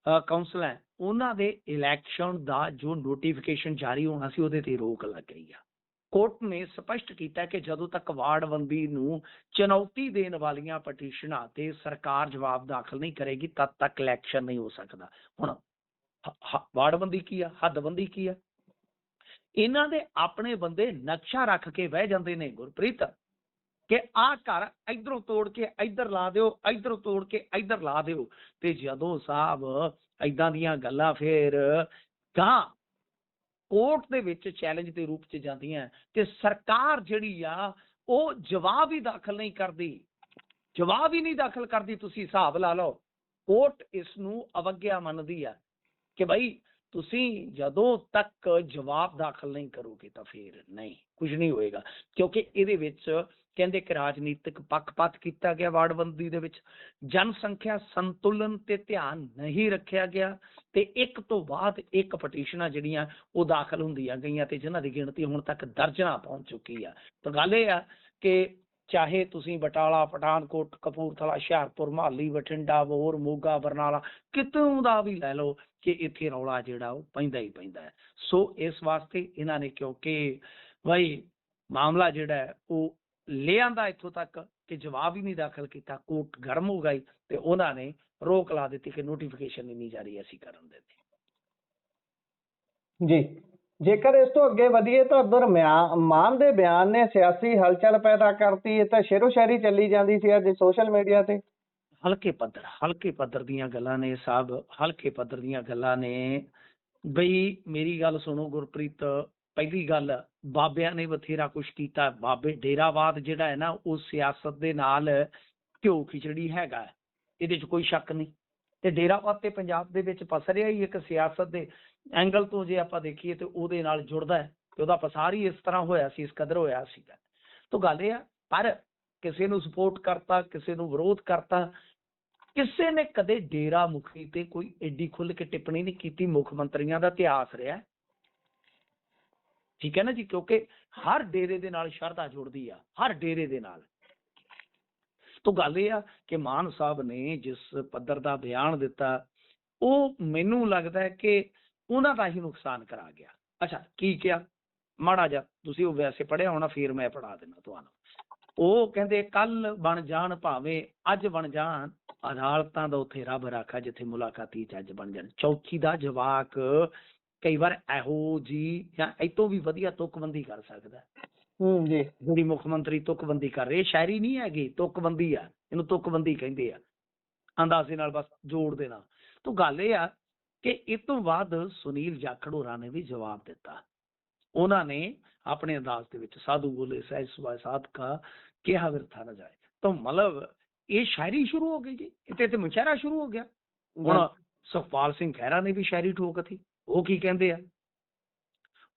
S2: ਅ, ਹੈ ਉਹਨਾਂ ਦੇ ਇਲੈਕਸ਼ਨ ਦਾ ਜੋ ਨੋਟੀਫਿਕੇਸ਼ਨ ਜਾਰੀ ਹੋਣਾ ਸੀ ਉਹਦੇ ਤੇ ਰੋਕ ਲੱਗ ਗਈ ਆ। ਕੋਰਟ ਨੇ ਸਪਸ਼ਟ ਕੀਤਾ ਕਿ ਜਦੋਂ ਤੱਕ ਵਾਰਡਬੰਦੀ ਨੂੰ ਚੁਣੌਤੀ ਦੇਣ ਵਾਲੀਆਂ ਪਟੀਸ਼ਨਾਂ ਤੇ ਸਰਕਾਰ ਜਵਾਬ ਦਾਖਲ ਨਹੀਂ ਕਰੇਗੀ ਤਦ ਤੱਕ ਇਲੈਕਸ਼ਨ ਨਹੀਂ ਹੋ ਸਕਦਾ। ਹੁਣ ਵਾਰਡਬੰਦੀ ਕੀ ਆ? ਹੱਦਬੰਦੀ ਕੀ ਆ? ਇਹਨਾਂ ਦੇ ਆਪਣੇ ਬੰਦੇ ਨਕਸ਼ਾ ਰੱਖ ਕੇ ਬਹਿ ਜਾਂਦੇ ਨੇ ਗੁਰਪ੍ਰੀਤ, ਕਿ ਆਹ ਘਰ ਇਧਰੋਂ ਤੋੜ ਕੇ ਇੱਧਰ ਲਾ ਦਿਓ, ਇਧਰੋਂ ਤੋੜ ਕੇ ਇੱਧਰ ਲਾ ਦਿਓ। ਤੇ ਜਦੋਂ ਸਾਹਿਬ ਐਦਾਂ ਦੀਆਂ ਗੱਲਾਂ ਫੇਰ ਗਾਂ ਕੋਰਟ ਦੇ ਵਿੱਚ ਚੈਲੰਜ ਦੇ ਰੂਪ ਚ ਜਾਂਦੀਆਂ ਤੇ ਸਰਕਾਰ ਜਿਹੜੀ ਆ, ਉਹ ਜਵਾਬ ਹੀ ਦਾਖਲ ਨਹੀਂ ਕਰਦੀ। ਜਵਾਬ ਹੀ ਨਹੀਂ ਦਾਖਲ ਕਰਦੀ, ਤੁਸੀਂ ਹਿਸਾਬ ਲਾ ਲਓ। ਕੋਰਟ ਇਸ ਨੂੰ ਅਵਗਿਆ ਮੰਨਦੀ ਆ ਕਿ ਭਾਈ ਤੁਸੀਂ ਜਦੋਂ ਤੱਕ ਜਵਾਬ ਦਾਖਲ ਨਹੀਂ ਕਰੋਗੇ ਤਾਂ ਫਿਰ ਨਹੀਂ, ਕੁਝ ਨਹੀਂ ਹੋਏਗਾ। ਕਿਉਂਕਿ ਇਹਦੇ ਵਿੱਚ ਕਹਿੰਦੇ ਕਿ ਰਾਜਨੀਤਿਕ ਪੱਖਪਾਤ ਕੀਤਾ ਗਿਆ ਵਾਰਡਬੰਦੀ ਦੇ ਵਿੱਚ। ਜਨਸੰਖਿਆ ਸੰਤੁਲਨ ਤੇ ਧਿਆਨ ਨਹੀਂ ਰੱਖਿਆ ਗਿਆ ਤੇ ਇੱਕ ਤੋਂ ਬਾਅਦ ਇੱਕ ਪਟੀਸ਼ਨਾਂ ਜਿਹੜੀਆਂ ਉਹ ਦਾਖਲ ਹੁੰਦੀਆਂ ਗਈਆਂ ਤੇ ਜਿਨ੍ਹਾਂ ਦੀ ਗਿਣਤੀ ਹੁਣ ਤੱਕ ਦਰਜਨਾਂ ਪਹੁੰਚ ਚੁੱਕੀ ਆ। ਤਾਂ ਗੱਲ ਇਹ ਆ ਕਿ ਚਾਹੇ ਤੁਸੀਂ ਬਟਾਲਾ, ਪਠਾਨਕੋਟ, ਕਪੂਰਥਲਾ, ਹੁਸ਼ਿਆਰਪੁਰ, ਮਹਾਲੀ, ਬਠਿੰਡਾ, ਬੋਰ, ਮੋਗਾ, ਬਰਨਾਲਾ ਕਿਤੋਂ ਦਾ ਵੀ ਲੈ ਲਓ ਕਿ ਇੱਥੇ ਰੌਲਾ ਜਿਹੜਾ ਉਹ ਪੈਂਦਾ ਹੀ ਪੈਂਦਾ ਹੈ। ਸੋ ਇਸ ਵਾਸਤੇ ਇਹਨਾਂ ਨੇ ਕਿਉਂਕਿ ਬਈ ਮਾਮਲਾ ਜਿਹੜਾ ਉਹ ਲਿਆਂਦਾ ਇੱਥੋਂ ਤੱਕ ਕਿ ਜਵਾਬ ਹੀ ਨਹੀਂ ਦਾਖਲ ਕੀਤਾ, ਕੋਰਟ ਗਰਮ ਹੋ ਗਈ ਤੇ ਉਹਨਾਂ ਨੇ ਰੋਕ ਲਾ ਦਿੱਤੀ ਕਿ ਨੋਟੀਫਿਕੇਸ਼ਨ ਨਹੀਂ ਜਾਰੀ ਅਸੀਂ ਕਰਨ ਦਿੰਦੇ
S1: ਜੀ। ਜੇਕਰ ਇਸ ਤੋਂ ਅੱਗੇ ਵਧੀਏ ਤਾਂ ਉਧਰ ਦੇ ਬਿਆਨ ਨੇ ਸਿਆਸੀ ਹਲਚਲ ਪੈਦਾ ਕਰਤੀ ਤਾਂ ਸ਼ੇਰੋ ਸ਼ਾਇਰੀ ਚੱਲੀ ਜਾਂਦੀ ਸੀ ਅੱਜ ਸੋਸ਼ਲ ਮੀਡੀਆ ਤੇ।
S2: ਹਲਕੇ ਪੱਧਰ ਹਲਕੇ ਪੱਧਰ ਦੀਆਂ ਗੱਲਾਂ ਨੇ ਸਾਹਿਬ ਹਲਕੇ ਪੱਧਰ ਦੀਆਂ ਗੱਲਾਂ ਨੇ। ਬਈ ਮੇਰੀ ਗੱਲ ਸੁਣੋ ਗੁਰਪ੍ਰੀਤ, ਪਹਿਲੀ ਗੱਲ ਬਾਬਿਆਂ ਨੇ ਬਥੇਰਾ ਕੁਝ ਕੀਤਾ। ਬਾਬੇ ਡੇਰਾਵਾਦ ਜਿਹੜਾ ਹੈ ਨਾ, ਉਹ ਸਿਆਸਤ ਦੇ ਨਾਲ ਘਿਓ ਖਿਚੜੀ ਹੈਗਾ। ਇਹਦੇ 'ਚ ਕੋਈ ਸ਼ੱਕ ਨਹੀਂ। ਤੇ ਡੇਰਾਵਾਦ ਤੇ ਪੰਜਾਬ ਦੇ ਵਿੱਚ ਪਸਰਿਆ ਹੀ ਇੱਕ ਸਿਆਸਤ ਦੇ ਐਂਗਲ ਤੋਂ ਜੇ ਆਪਾਂ ਦੇਖੀਏ ਤੇ ਉਹਦੇ ਨਾਲ ਜੁੜਦਾ ਹੈ ਤੇ ਉਹਦਾ ਪਸਾਰ ਹੀ ਇਸ ਤਰ੍ਹਾਂ ਹੋਇਆ ਸੀ, ਇਸ ਕਦਰ ਹੋਇਆ ਸੀਗਾ ਤਾਂ ਗੱਲ ਇਹ ਆ, ਪਰ ਕਿਸੇ ਨੂੰ ਸਪੋਰਟ ਕਰਤਾ, ਕਿਸੇ ਨੂੰ ਵਿਰੋਧ ਕਰਤਾ, ਕਿਸੇ ਨੇ ਕਦੇ ਡੇਰਾ ਮੁਖੀ ਤੇ ਕੋਈ ਐਡੀ ਖੁੱਲ ਕੇ ਟਿੱਪਣੀ ਨਹੀਂ ਕੀਤੀ, ਮੁੱਖ ਮੰਤਰੀਆਂ ਦਾ ਇਤਿਹਾਸ ਰਿਹਾ ਠੀਕ ਹੈ ਨਾ ਜੀ, ਕਿਉਂਕਿ ਹਰ ਡੇਰੇ ਦੇ ਨਾਲ ਸ਼ਰਧਾ ਜੁੜਦੀ ਆ, ਹਰ ਡੇਰੇ ਦੇ ਨਾਲ। ਤੋਂ ਗੱਲ ਇਹ ਆ ਕਿ ਮਾਨ ਸਾਹਿਬ ਨੇ ਜਿਸ ਪੱਧਰ ਦਾ ਬਿਆਨ ਦਿੱਤਾ, ਉਹ ਮੈਨੂੰ ਲੱਗਦਾ ਹੈ ਕਿ ਉਹਨਾਂ ਦਾ ਹੀ ਨੁਕਸਾਨ ਕਰਾ ਗਿਆ। ਅੱਛਾ ਕੀ ਕਿਹਾ? ਮਾੜਾ ਜਿਹਾ ਤੁਸੀਂ ਉਹ ਵੈਸੇ ਪੜਿਆ ਹੋਣਾ ਫਿਰ ਮੈਂ ਪੜਾ ਦੇਣਾ ਤੁਹਾਨੂੰ। ਉਹ ਕਹਿੰਦੇ ਕੱਲ ਬਣ ਜਾਣ ਭਾਵੇਂ ਅੱਜ ਬਣ ਜਾਣ ਅਦਾਲਤਾਂ ਦਾ ਉੱਥੇ ਰੱਬ ਰਾਖਾ ਜਿੱਥੇ ਮੁਲਾਕਾਤੀ ਜੱਜ ਬਣ ਜਾਣ। ਚੌਥੀ ਦਾ ਜਵਾਕ ਕਈ ਵਾਰ ਇਹੋ ਜੀ ਜਾਂ ਇਹ ਤੋਂ ਵੀ ਵਧੀਆ ਤੁਕਬੰਦੀ ਕਰ ਸਕਦਾ। ਹੈ।
S1: ਹੂੰ ਜੀ।
S2: ਜਿਹੜੀ ਮੁੱਖ ਮੰਤਰੀ ਤੁਕਬੰਦੀ ਕਰ ਰਹੀ ਹੈ ਸ਼ਾਇਰੀ ਨਹੀਂ ਹੈਗੀ ਤੁਕਬੰਦੀ ਆ। ਇਹਨੂੰ ਤੁਕਬੰਦੀ ਕਹਿੰਦੇ ਆ। ਅੰਦਾਜ਼ੇ ਨਾਲ ਬਸ ਜੋੜ ਦੇਣਾ। ਤਾਂ ਗੱਲ ਇਹ ਆ ਕਿ ਇਸ ਤੋਂ ਬਾਅਦ ਸੁਨੀਲ ਜਾਖੜ ਹੋਰਾਂ ਨੇ ਵੀ ਜਵਾਬ ਦਿੱਤਾ। ਉਹਨਾਂ ਨੇ ਆਪਣੇ ਅੰਦਾਜ਼ ਦੇ ਵਿੱਚ ਸਾਧੂ ਬੋਲੇ ਸਹਿਜ ਸੁਭਾ ਸਾਧਕਾ ਕਿਹਾ ਵਿਰਥਾ ਨਾ ਜਾਏ। ਤਾਂ ਮਤਲਬ ਇਹ ਸ਼ਾਇਰੀ ਸ਼ੁਰੂ ਹੋ ਗਈ ਜੀ। ਇੱਥੇ ਤੇ ਮੁਸ਼ਾਇਰਾ ਸ਼ੁਰੂ ਹੋ ਗਿਆ। ਹੁਣ ਸੁਖਪਾਲ ਸਿੰਘ ਖਹਿਰਾ ਨੇ ਵੀ ਸ਼ਾਇਰੀ ਠੋਕਤੀ ਉਹ ਕੀ ਕਹਿੰਦੇ ਆ?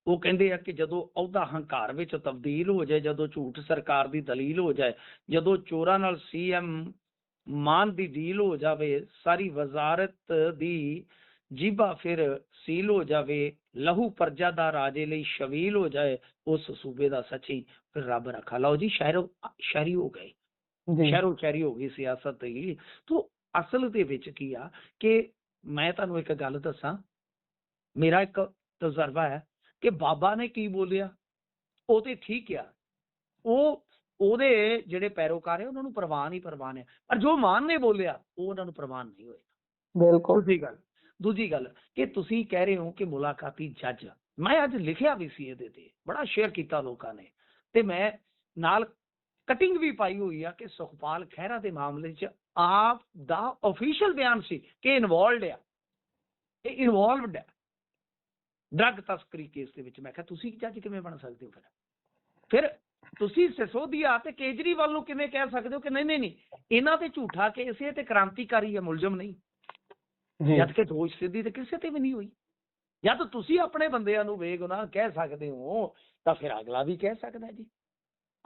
S2: ਉਹ ਕਹਿੰਦੇ ਆ ਕਿ ਜਦੋਂ ਅਹੁਦਾ ਹੰਕਾਰ ਵਿੱਚ ਤਬਦੀਲ ਹੋ ਜਾਏ ਜਦੋਂ ਝੂਠ ਸਰਕਾਰ ਦੀ ਦਲੀਲ ਹੋ ਜਾਏ ਜਦੋਂ ਚੋਰਾਂ ਨਾਲ ਸੀਐਮ ਮਾਨ ਦੀ ਡੀਲ ਹੋ ਜਾਵੇ ਸਾਰੀ ਵਜ਼ਾਰਤ ਦੀ ਜੀਬਾ ਫਿਰ ਸੀਲ ਹੋ ਜਾਵੇ ਲਹੂ ਪਰਜਾ ਦਾ ਰਾਜੇ ਲਈ ਸ਼ਵੀਲ ਹੋ ਜਾਏ ਉਸ ਸੂਬੇ ਦਾ ਸੱਚੀ ਫਿਰ ਰੱਬ ਰੱਖਾ। ਲਓ ਜੀ ਸ਼ਾਇਰੋ ਸ਼ਾਇਰੀ ਹੋ ਗਏ। ਸ਼ਹਿਰੋ ਸ਼ਹਿਰੀ ਹੋ ਗਈ ਸਿਆਸਤ ਦੀ ਤੋਂ ਅਸਲ ਦੇ ਵਿੱਚ ਕੀ ਆ ਕਿ ਮੈਂ ਤੁਹਾਨੂੰ ਇੱਕ ਗੱਲ ਦੱਸਾਂ। ਮੇਰਾ ਇੱਕ ਤਜਰਬਾ ਹੈ ਕਿ ਬਾਬਾ ਨੇ ਕੀ ਬੋਲਿਆ? ਉਹ ਤੇ ਠੀਕ ਆ। ਉਹ ਉਹਦੇ ਜਿਹੜੇ ਪੈਰੋਕਾਰ ਹੈ ਉਹਨਾਂ ਨੂੰ ਪ੍ਰਵਾਨ ਹੀ ਪ੍ਰਵਾਨ ਹੈ। ਪਰ ਜੋ ਮਾਨ ਨੇ ਬੋਲਿਆ ਉਹ ਉਹਨਾਂ ਨੂੰ ਪ੍ਰਵਾਨ ਨਹੀਂ ਹੋਇਆ
S1: ਬਿਲਕੁਲ।
S2: ਦੂਜੀ ਗੱਲ। ਦੂਜੀ ਗੱਲ ਕਿ ਤੁਸੀਂ ਕਹਿ ਰਹੇ ਹੋ ਕਿ ਮੁਲਾਕਾਤੀ ਜੱਜ, ਮੈਂ ਅੱਜ ਲਿਖਿਆ ਵੀ ਸੀ ਇਹਦੇ ਤੇ, ਬੜਾ ਸ਼ੇਅਰ ਕੀਤਾ ਲੋਕਾਂ ਨੇ ਤੇ ਮੈਂ ਨਾਲ ਕਟਿੰਗ ਵੀ ਪਾਈ ਹੋਈ ਆ ਕਿ ਸੁਖਪਾਲ ਖਹਿਰਾ ਦੇ ਮਾਮਲੇ 'ਚ ਆਪ ਦਾ ਅਫੀਸ਼ੀਅਲ ਬਿਆਨ ਸੀ ਕਿ ਇਨਵੋਲਡ ਆ, ਇਹ ਇਨਵੋਲਵਡ ਆ। ਡਰੱਗ ਤਸਕਰੀ ਕੇਸ ਦੇ ਵਿੱਚ ਮੈਂ ਕਿਹਾ, ਤੁਸੀਂ ਜੱਜ ਕਿਵੇਂ ਬਣ ਸਕਦੇ ਹੋ ਫਿਰ? ਫਿਰ ਤੁਸੀਂ ਸਿਸੋਦੀਆ ਤੇ ਕੇਜਰੀਵਾਲ ਨੂੰ ਕਿਵੇਂ ਕਹਿ ਸਕਦੇ ਹੋ ਕਿ ਨਹੀਂ ਨਹੀਂ ਨਹੀਂ, ਇਹਨਾਂ ਤੇ ਝੂਠਾ ਕੇਸ ਹੈ ਤੇ ਕ੍ਰਾਂਤੀਕਾਰੀ ਹੈ ਮੁਲਜ਼ਮ ਨਹੀਂ। ਜਦ ਕਿ ਦੋਸ਼ ਸਿੱਧੀ ਤੇ ਕਿਸੇ ਤੇ ਵੀ ਨਹੀਂ ਹੋਈ। ਜਦ ਤੁਸੀਂ ਆਪਣੇ ਬੰਦਿਆਂ ਨੂੰ ਬੇਗੁਨਾਹ ਕਹਿ ਸਕਦੇ ਹੋ ਤਾਂ ਫਿਰ ਅਗਲਾ ਵੀ ਕਹਿ ਸਕਦਾ ਜੀ।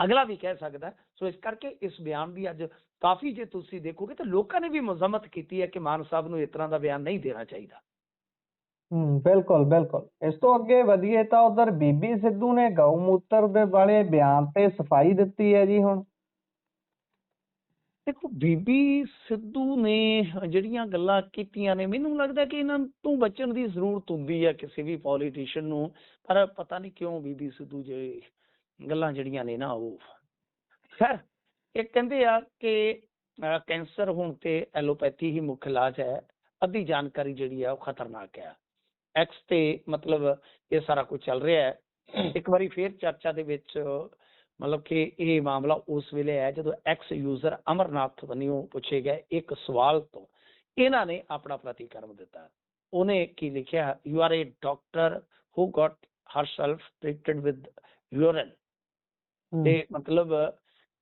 S2: ਅਗਲਾ ਵੀ ਕਹਿ ਸਕਦਾ। ਸੋ ਇਸ ਕਰਕੇ ਇਸ ਬਿਆਨ ਦੀ ਅੱਜ ਕਾਫੀ ਜੇ ਤੁਸੀਂ ਦੇਖੋਗੇ ਤਾਂ ਲੋਕਾਂ ਨੇ ਵੀ ਮਜ਼ਮਤ ਕੀਤੀ ਹੈ ਕਿ ਮਾਨ ਸਾਹਿਬ ਨੂੰ ਇਸ ਤਰ੍ਹਾਂ ਦਾ ਬਿਆਨ ਨਹੀਂ ਦੇਣਾ ਚਾਹੀਦਾ।
S1: ਹੂੰ ਬਿਲਕੁਲ ਬਿਲਕੁਲ। ਇਸ ਤੋਂ ਅੱਗੇ ਵਧੀਏ ਤਾਂ ਉਧਰ ਬੀਬੀ ਸਿੱਧੂ ਨੇ ਗਊ ਮੂਤਰ ਦੇ ਵਾਲੇ ਬਿਆਨ ਤੇ ਸਫ਼ਾਈ ਦਿੱਤੀ ਹੈ ਜੀ ਹੁਣ।
S2: ਦੇਖੋ ਬੀਬੀ ਸਿੱਧੂ ਨੇ ਜਿਹੜੀਆਂ ਗੱਲਾਂ ਕੀਤੀਆਂ ਨੇ, ਮੈਨੂੰ ਲੱਗਦਾ ਕਿ ਇਹਨਾਂ ਤੋਂ ਬਚਣ ਦੀ ਜ਼ਰੂਰਤ ਹੁੰਦੀ ਹੈ ਕਿਸੇ ਵੀ ਪੋਲੀਟੀਸ਼ੀਅਨ ਨੂੰ, ਪਰ ਪਤਾ ਨਹੀਂ ਕਿਉਂ ਬੀਬੀ ਸਿੱਧੂ ਜੇ ਗੱਲਾਂ ਜਿਹੜੀਆਂ ਨੇ ਨਾ ਉਹ। ਖੈਰ, ਇਹ ਕਹਿੰਦੇ ਆ ਕਿ ਕੈਂਸਰ ਹੋਣ ਤੇ ਐਲੋਪੈਥੀ ਹੀ ਮੁੱਖ ਇਲਾਜ ਹੈ, ਅੱਧੀ ਜਾਣਕਾਰੀ ਜਿਹੜੀ ਆ ਉਹ ਖਤਰਨਾਕ ਹੈ ਐਕਸ ਤੇ ਮਤਲਬ ਇਹ ਸਾਰਾ ਕੁਝ ਚੱਲ ਰਿਹਾ ਹੈ। ਇੱਕ ਵਾਰੀ ਫੇਰ ਚਰਚਾ ਦੇ ਵਿੱਚ ਮਤਲਬ ਕਿ ਇਹ ਮਾਮਲਾ ਉਸ ਵੇਲੇ ਹੈ ਜਦੋਂ ਐਕਸ ਯੂਜ਼ਰ ਅਮਰਨਾਥ ਵਨਿਓ ਪੁੱਛੇ ਗਏ ਇੱਕ ਸਵਾਲ ਤੋਂ। ਇਹਨਾਂ ਨੇ ਆਪਣਾ ਪ੍ਰਤੀਕਰਮ ਦਿੱਤਾ। ਉਹਨੇ ਕੀ ਲਿਖਿਆ? You are a doctor who got herself treated with urine.
S1: ਹੂੰ,
S2: ਤੇ ਮਤਲਬ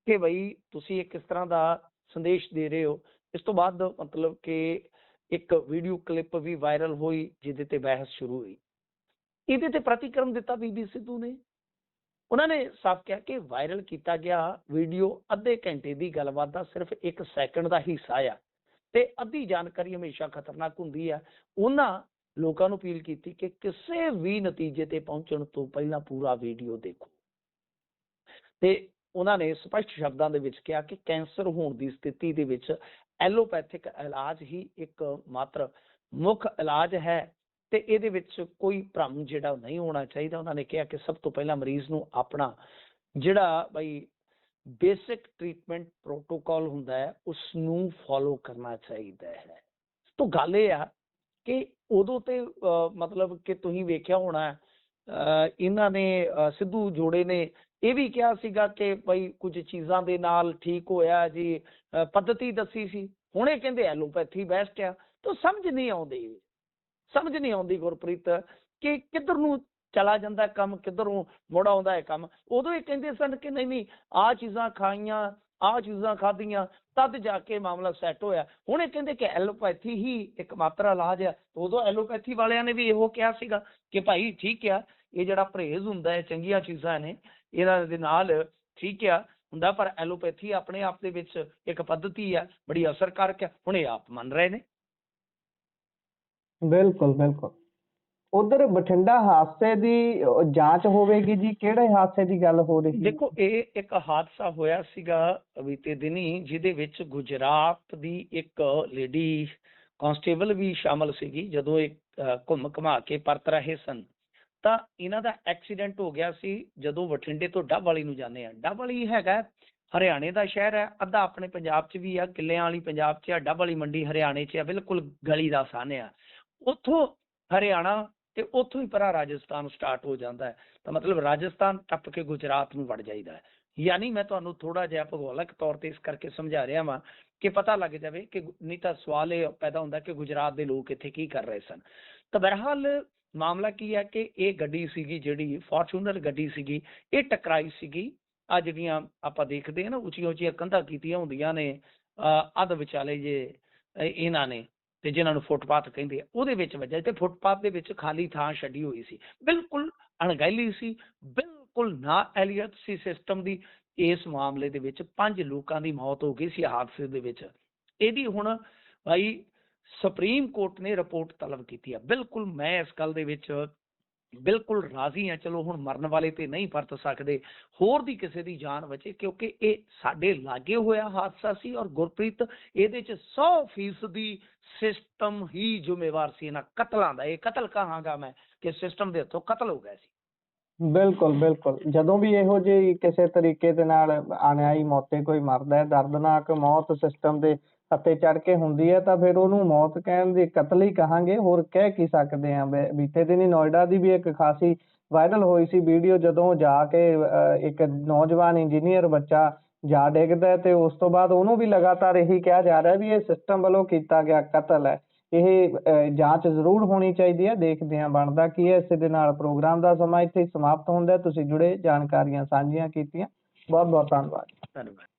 S2: ਕਿ ਬਈ ਤੁਸੀਂ ਇੱਕ ਇਸ ਤਰ੍ਹਾਂ ਦਾ ਸੰਦੇਸ਼ ਦੇ ਰਹੇ ਹੋ? ਇਸ ਤੋਂ ਬਾਅਦ ਮਤਲਬ ਕਿ ਇੱਕ ਵੀਡੀਓ ਕਲਿੱਪ ਵੀ ਵਾਇਰਲ ਹੋਈ ਜਿਹਦੇ ਤੇ ਬਹਿਸ ਸ਼ੁਰੂ ਹੋਈ। ਇਹਦੇ ਤੇ ਪ੍ਰਤੀਕਰਮ ਦਿੱਤਾ ਬੀਬੀ ਸਿੱਧੂ ਨੇ। ਉਹਨਾਂ ਨੇ ਸਾਫ਼ ਕਿਹਾ ਕਿ ਵਾਇਰਲ ਕੀਤਾ ਗਿਆ ਵੀਡੀਓ ਅੱਧੇ ਘੰਟੇ ਦੀ ਗੱਲਬਾਤ ਦਾ ਸਿਰਫ 1 ਸੈਕਿੰਡ ਦਾ ਹਿੱਸਾ ਆ ਤੇ ਅੱਧੀ ਜਾਣਕਾਰੀ ਹਮੇਸ਼ਾ ਖਤਰਨਾਕ ਹੁੰਦੀ ਆ। ਉਹਨਾਂ ਲੋਕਾਂ ਨੂੰ ਅਪੀਲ ਕੀਤੀ ਕਿ ਕਿਸੇ ਵੀ ਨਤੀਜੇ ਤੇ ਪਹੁੰਚਣ ਤੋਂ ਪਹਿਲਾਂ ਪੂਰਾ ਵੀਡੀਓ ਦੇਖੋ। ਤੇ ਉਹਨਾਂ ਨੇ ਸਪਸ਼ਟ ਸ਼ਬਦਾਂ ਦੇ ਵਿੱਚ ਕਿਹਾ ਕਿ ਕੈਂਸਰ ਹੋਣ ਦੀ ਸਥਿਤੀ ਦੇ ਵਿੱਚ ਐਲੋਪੈਥਿਕ ਇਲਾਜ ਹੀ ਇੱਕ ਮਾਤਰ ਮੁੱਖ ਇਲਾਜ ਹੈ। ਤੇ ਇਹਦੇ ਵਿੱਚ ਕੋਈ ਭਰਮ ਜਿਹੜਾ ਨਹੀਂ ਹੋਣਾ ਚਾਹੀਦਾ। ਉਹਨਾਂ ਨੇ ਕਿਹਾ ਕਿ ਸਭ ਤੋਂ ਪਹਿਲਾਂ ਮਰੀਜ਼ ਨੂੰ ਆਪਣਾ ਜਿਹੜਾ ਬਈ ਬੇਸਿਕ ਟ੍ਰੀਟਮੈਂਟ ਪ੍ਰੋਟੋਕਾਲ ਹੁੰਦਾ ਹੈ ਉਸ ਨੂੰ ਫੋਲੋ ਕਰਨਾ ਚਾਹੀਦਾ ਹੈ। ਤੋਂ ਗੱਲ ਇਹ ਆ ਕਿ ਉਦੋਂ ਤੇ ਮਤਲਬ ਕਿ ਤੁਸੀਂ ਵੇਖਿਆ ਹੋਣਾ ਅਹ, ਇਹਨਾਂ ਨੇ ਸਿੱਧੂ ਜੋੜੇ ਨੇ ਇਹ ਵੀ ਕਿਹਾ ਸੀਗਾ ਕਿ ਭਾਈ ਕੁਝ ਚੀਜ਼ਾਂ ਦੇ ਨਾਲ ਠੀਕ ਹੋਇਆ ਜੀ ਅਹ, ਪੱਧਤੀ ਦੱਸੀ ਸੀ। ਹੁਣੇ ਕਹਿੰਦੇ ਐਲੋਪੈਥੀ ਬੈਸਟ ਆ ਤਾਂ ਸਮਝ ਨਹੀਂ ਆਉਂਦੀ। ਸਮਝ ਨਹੀਂ ਆਉਂਦੀ ਗੁਰਪ੍ਰੀਤ ਕਿ ਕਿੱਧਰ ਨੂੰ ਚਲਾ ਜਾਂਦਾ ਕੰਮ, ਕਿੱਧਰ ਨੂੰ ਮੁੜ ਆਉਂਦਾ ਹੈ ਕੰਮ। ਉਦੋਂ ਇਹ ਕਹਿੰਦੇ ਸਨ ਕਿ ਨਹੀਂ ਨਹੀਂ, ਆਹ ਚੀਜ਼ਾਂ ਖਾਈਆਂ, ਆਹ ਚੀਜ਼ਾਂ ਖਾਧੀਆਂ, ਤਦ ਜਾ ਕੇ ਮਾਮਲਾ ਸੈੱਟ ਹੋਇਆ। ਹੁਣ ਇਹ ਕਹਿੰਦੇ ਕਿ ਐਲੋਪੈਥੀ ਹੀ ਇੱਕ ਮਾਤਰਾ ਇਲਾਜ ਹੈ ਉਦੋਂ ਐਲੋਪੈਥੀ ਵਾਲਿਆਂ ਨੇ ਵੀ ਇਹੋ ਕਿਹਾ ਸੀਗਾ ਕਿ ਭਾਈ ਠੀਕ ਆ, ਇਹ ਜਿਹੜਾ ਪਰਹੇਜ਼ ਹੁੰਦਾ ਹੈ ਚੰਗੀਆਂ ਚੀਜ਼ਾਂ ਨੇ ਇਹਨਾਂ ਦੇ ਨਾਲ ਠੀਕ ਆ ਹੁੰਦਾ, ਪਰ ਐਲੋਪੈਥੀ ਆਪਣੇ ਆਪ ਦੇ ਵਿੱਚ ਇੱਕ ਪੱਧਤੀ ਆ, ਬੜੀ ਅਸਰਕਾਰਕ ਹੈ ਹੁਣ ਇਹ ਆਪ ਮੰਨ ਰਹੇ ਨੇ।
S1: ਬਿਲਕੁਲ ਬਿਲਕੁਲ। ਉਧਰ ਬਠਿੰਡਾ ਹਾਦਸੇ ਦੀ ਜਾਂਚ ਹੋਵੇਗੀ ਜੀ? ਕਿਹੜੇ ਹਾਦਸੇ ਦੀ ਗੱਲ ਹੋ ਰਹੀ? ਹੈ
S2: ਦੇਖੋ, ਇਹ ਇੱਕ ਹਾਦਸਾ ਹੋਇਆ ਸੀਗਾ ਬੀਤੇ ਦਿਨੀ, ਜਿਹਦੇ ਵਿੱਚ ਗੁਜਰਾਤ ਦੀ ਇੱਕ ਲੇਡੀ ਕਾਂਸਟੇਬਲ ਵੀ ਸ਼ਾਮਲ ਸੀਗੀ, ਜਦੋਂ ਇਹ ਘੁੰਮ ਘਮਾ ਕੇ ਪਰਤ ਰਹੇ ਸਨ। ਤਾਂ ਇਹਨਾਂ ਦਾ ਐਕਸੀਡੈਂਟ ਹੋ ਗਿਆ ਸੀ, ਜਦੋਂ ਬਠਿੰਡੇ ਤੋਂ ਡੱਬਵਾਲੀ ਨੂੰ ਜਾਂਦੇ ਆ। ਡੱਬਵਾਲੀ ਹੈਗਾ ਹਰਿਆਣੇ ਦਾ ਸ਼ਹਿਰ ਹੈ, ਅੱਧਾ ਆਪਣੇ ਪੰਜਾਬ 'ਚ ਵੀ ਆ, ਕਿੱਲਿਆਂ ਵਾਲੀ ਪੰਜਾਬ 'ਚ ਆ, ਡੱਬਵਾਲੀ ਮੰਡੀ ਹਰਿਆਣੇ 'ਚ ਆ, ਬਿਲਕੁਲ ਗਲੀ ਦਾ ਸਾਨ ਆ। ਉੱਥੋਂ ਹਰਿਆਣਾ ਤੇ ਉੱਥੋਂ ਹੀ ਪਰਾਂ ਰਾਜਸਥਾਨ ਸਟਾਰਟ ਹੋ ਜਾਂਦਾ ਹੈ। ਤਾਂ ਮਤਲਬ ਰਾਜਸਥਾਨ ਟੱਪ ਕੇ ਗੁਜਰਾਤ ਨੂੰ ਵੜ ਜਾਈਦਾ ਹੈ। ਯਾਨੀ ਮੈਂ ਤੁਹਾਨੂੰ ਥੋੜਾ ਜਿਹਾ ਭੂਗੋਲਿਕ ਤੌਰ ਤੇ ਇਸ ਕਰਕੇ ਸਮਝਾ ਰਿਹਾ ਵਾਂ ਕਿ ਪਤਾ ਲੱਗ ਜਾਵੇ ਕਿ ਨਹੀਂ ਤਾਂ ਸਵਾਲ ਇਹ ਪੈਦਾ ਹੁੰਦਾ ਕਿ ਗੁਜਰਾਤ ਦੇ ਲੋਕ ਇੱਥੇ ਕੀ ਕਰ ਰਹੇ ਸਨ। ਤਾਂ ਬਹਰਹਾਲ ਮਾਮਲਾ ਕੀ ਹੈ ਕਿ ਇਹ ਗੱਡੀ ਸੀਗੀ ਜਿਹੜੀ ਫੋਰਚੂਨਰ ਗੱਡੀ ਸੀਗੀ, ਇਹ ਟਕਰਾਈ ਸੀਗੀ। ਆ ਜਿਹੜੀਆਂ ਆਪਾਂ ਦੇਖਦੇ ਹਾਂ ਨਾ ਉੱਚੀਆਂ ਉੱਚੀਆਂ ਕੰਧਾਂ ਕੀਤੀਆਂ ਹੁੰਦੀਆਂ ਨੇ, ਅਹ ਅੱਧ ਵਿਚਾਲੇ ਜੇ ਇਹਨਾਂ ਨੇ। ਤੇ ਜਿਨ੍ਹਾਂ ਨੂੰ ਫੁੱਟਪਾਥ ਕਹਿੰਦੇ ਆ, ਉਹਦੇ ਵਿੱਚ ਵੱਜਿਆ। ਤੇ ਫੁੱਟਪਾਥ ਦੇ ਵਿੱਚ ਖਾਲੀ ਥਾਂ ਛੱਡੀ ਹੋਈ ਸੀ। ਬਿਲਕੁਲ ਅਣਗਹਿਲੀ ਸੀ, ਬਿਲਕੁਲ ਨਾ ਐਲੀਅਟ ਸੀ ਸਿਸਟਮ ਦੀ। ਇਸ ਮਾਮਲੇ ਦੇ ਵਿੱਚ ਪੰਜ ਲੋਕਾਂ ਦੀ ਮੌਤ ਹੋ ਗਈ ਸੀ ਹਾਦਸੇ ਦੇ ਵਿੱਚ। ਇਹਦੀ ਹੁਣ ਭਾਈ ਸੁਪਰੀਮ ਕੋਰਟ ਨੇ ਰਿਪੋਰਟ ਤਲਬ ਕੀਤੀ ਹੈ ਬਿਲਕੁਲ ਮੈਂ ਇਸ ਗੱਲ ਦੇ ਵਿੱਚ ਬਿਲਕੁਲ ਰਾਜ਼ੀ ਹਾਂ ਚਲੋ ਹੁਣ ਮਰਨ ਵਾਲੇ ਤੇ ਨਹੀਂ ਵਰਤ ਸਕਦੇ, ਹੋਰ ਦੀ ਕਿਸੇ ਦੀ ਜਾਨ ਬਚੇ, ਕਿਉਂਕਿ ਇਹ ਸਾਡੇ ਲਾਗੇ ਹੋਇਆ ਹਾਦਸਾ ਸੀ ਔਰ ਗੁਰਪ੍ਰੀਤ ਇਹਦੇ ਚ 100% ਦੀ ਸਿਸਟਮ ਹੀ ਜ਼ਿੰਮੇਵਾਰ ਸੀ ਇਹਨਾਂ ਕਤਲਾਂ ਦਾ। ਇਹ ਕਤਲ ਕਹਾਂਗਾ ਮੈਂ ਕਿ ਸਿਸਟਮ ਦੇ ਹੱਥੋਂ ਕਤਲ ਹੋ ਗਿਆ ਸੀ।
S1: ਬਿਲਕੁਲ ਬਿਲਕੁਲ। ਜਦੋਂ ਵੀ ਇਹੋ ਜਿਹੀ ਕਿਸੇ ਤਰੀਕੇ ਦੇ ਨਾਲ ਅਣਿਆਈ ਮੌਤੇ ਕੋਈ ਮਰਦਾ ਹੈ, ਦਰਦਨਾਕ ਮੌਤ ਸਿਸਟਮ ਦੇ ਹੱਥੇ ਚੜ ਕੇ ਹੁੰਦੀ ਹੈ, ਤਾਂ ਫਿਰ ਉਹਨੂੰ ਮੌਤ ਕਹਿਣ ਦੇ ਕਤਲ ਹੀ ਕਹਾਂਗੇ। ਹੋਰ ਕਹਿ ਕੀ ਸਕਦੇ ਆ ਬੀਤੇ ਦਿਨੀ ਨੋਇਡਾ ਦੀ ਵੀ ਇੱਕ ਖਾਸੀ ਵਾਇਰਲ ਹੋਈ ਸੀ ਵੀਡੀਓ, ਜਦੋਂ ਜਾ ਕੇ ਇੱਕ ਨੌਜਵਾਨ ਇੰਜੀਨੀਅਰ ਬੱਚਾ ਜਾ ਡਿੱਗਦਾ ਤੇ ਉਸ ਤੋਂ ਬਾਅਦ ਉਹਨੂੰ ਵੀ ਲਗਾਤਾਰ ਇਹੀ ਕਿਹਾ ਜਾ ਰਿਹਾ ਵੀ ਇਹ ਸਿਸਟਮ ਵੱਲੋਂ ਕੀਤਾ ਗਿਆ ਕਤਲ ਹੈ। ਇਹ ਜਾਂਚ ਜ਼ਰੂਰ ਹੋਣੀ ਚਾਹੀਦੀ ਹੈ। ਦੇਖਦੇ ਹਾਂ ਬਣਦਾ ਕੀ ਹੈ। ਇਸੇ ਦੇ ਨਾਲ ਪ੍ਰੋਗਰਾਮ ਦਾ ਸਮਾਂ ਇੱਥੇ ਸਮਾਪਤ ਹੁੰਦਾ ਤੁਸੀਂ ਜੁੜੇ ਜਾਣਕਾਰੀਆਂ ਸਾਂਝੀਆਂ ਕੀਤੀਆਂ। ਬਹੁਤ ਬਹੁਤ ਧੰਨਵਾਦ।
S2: ਧੰਨਵਾਦ।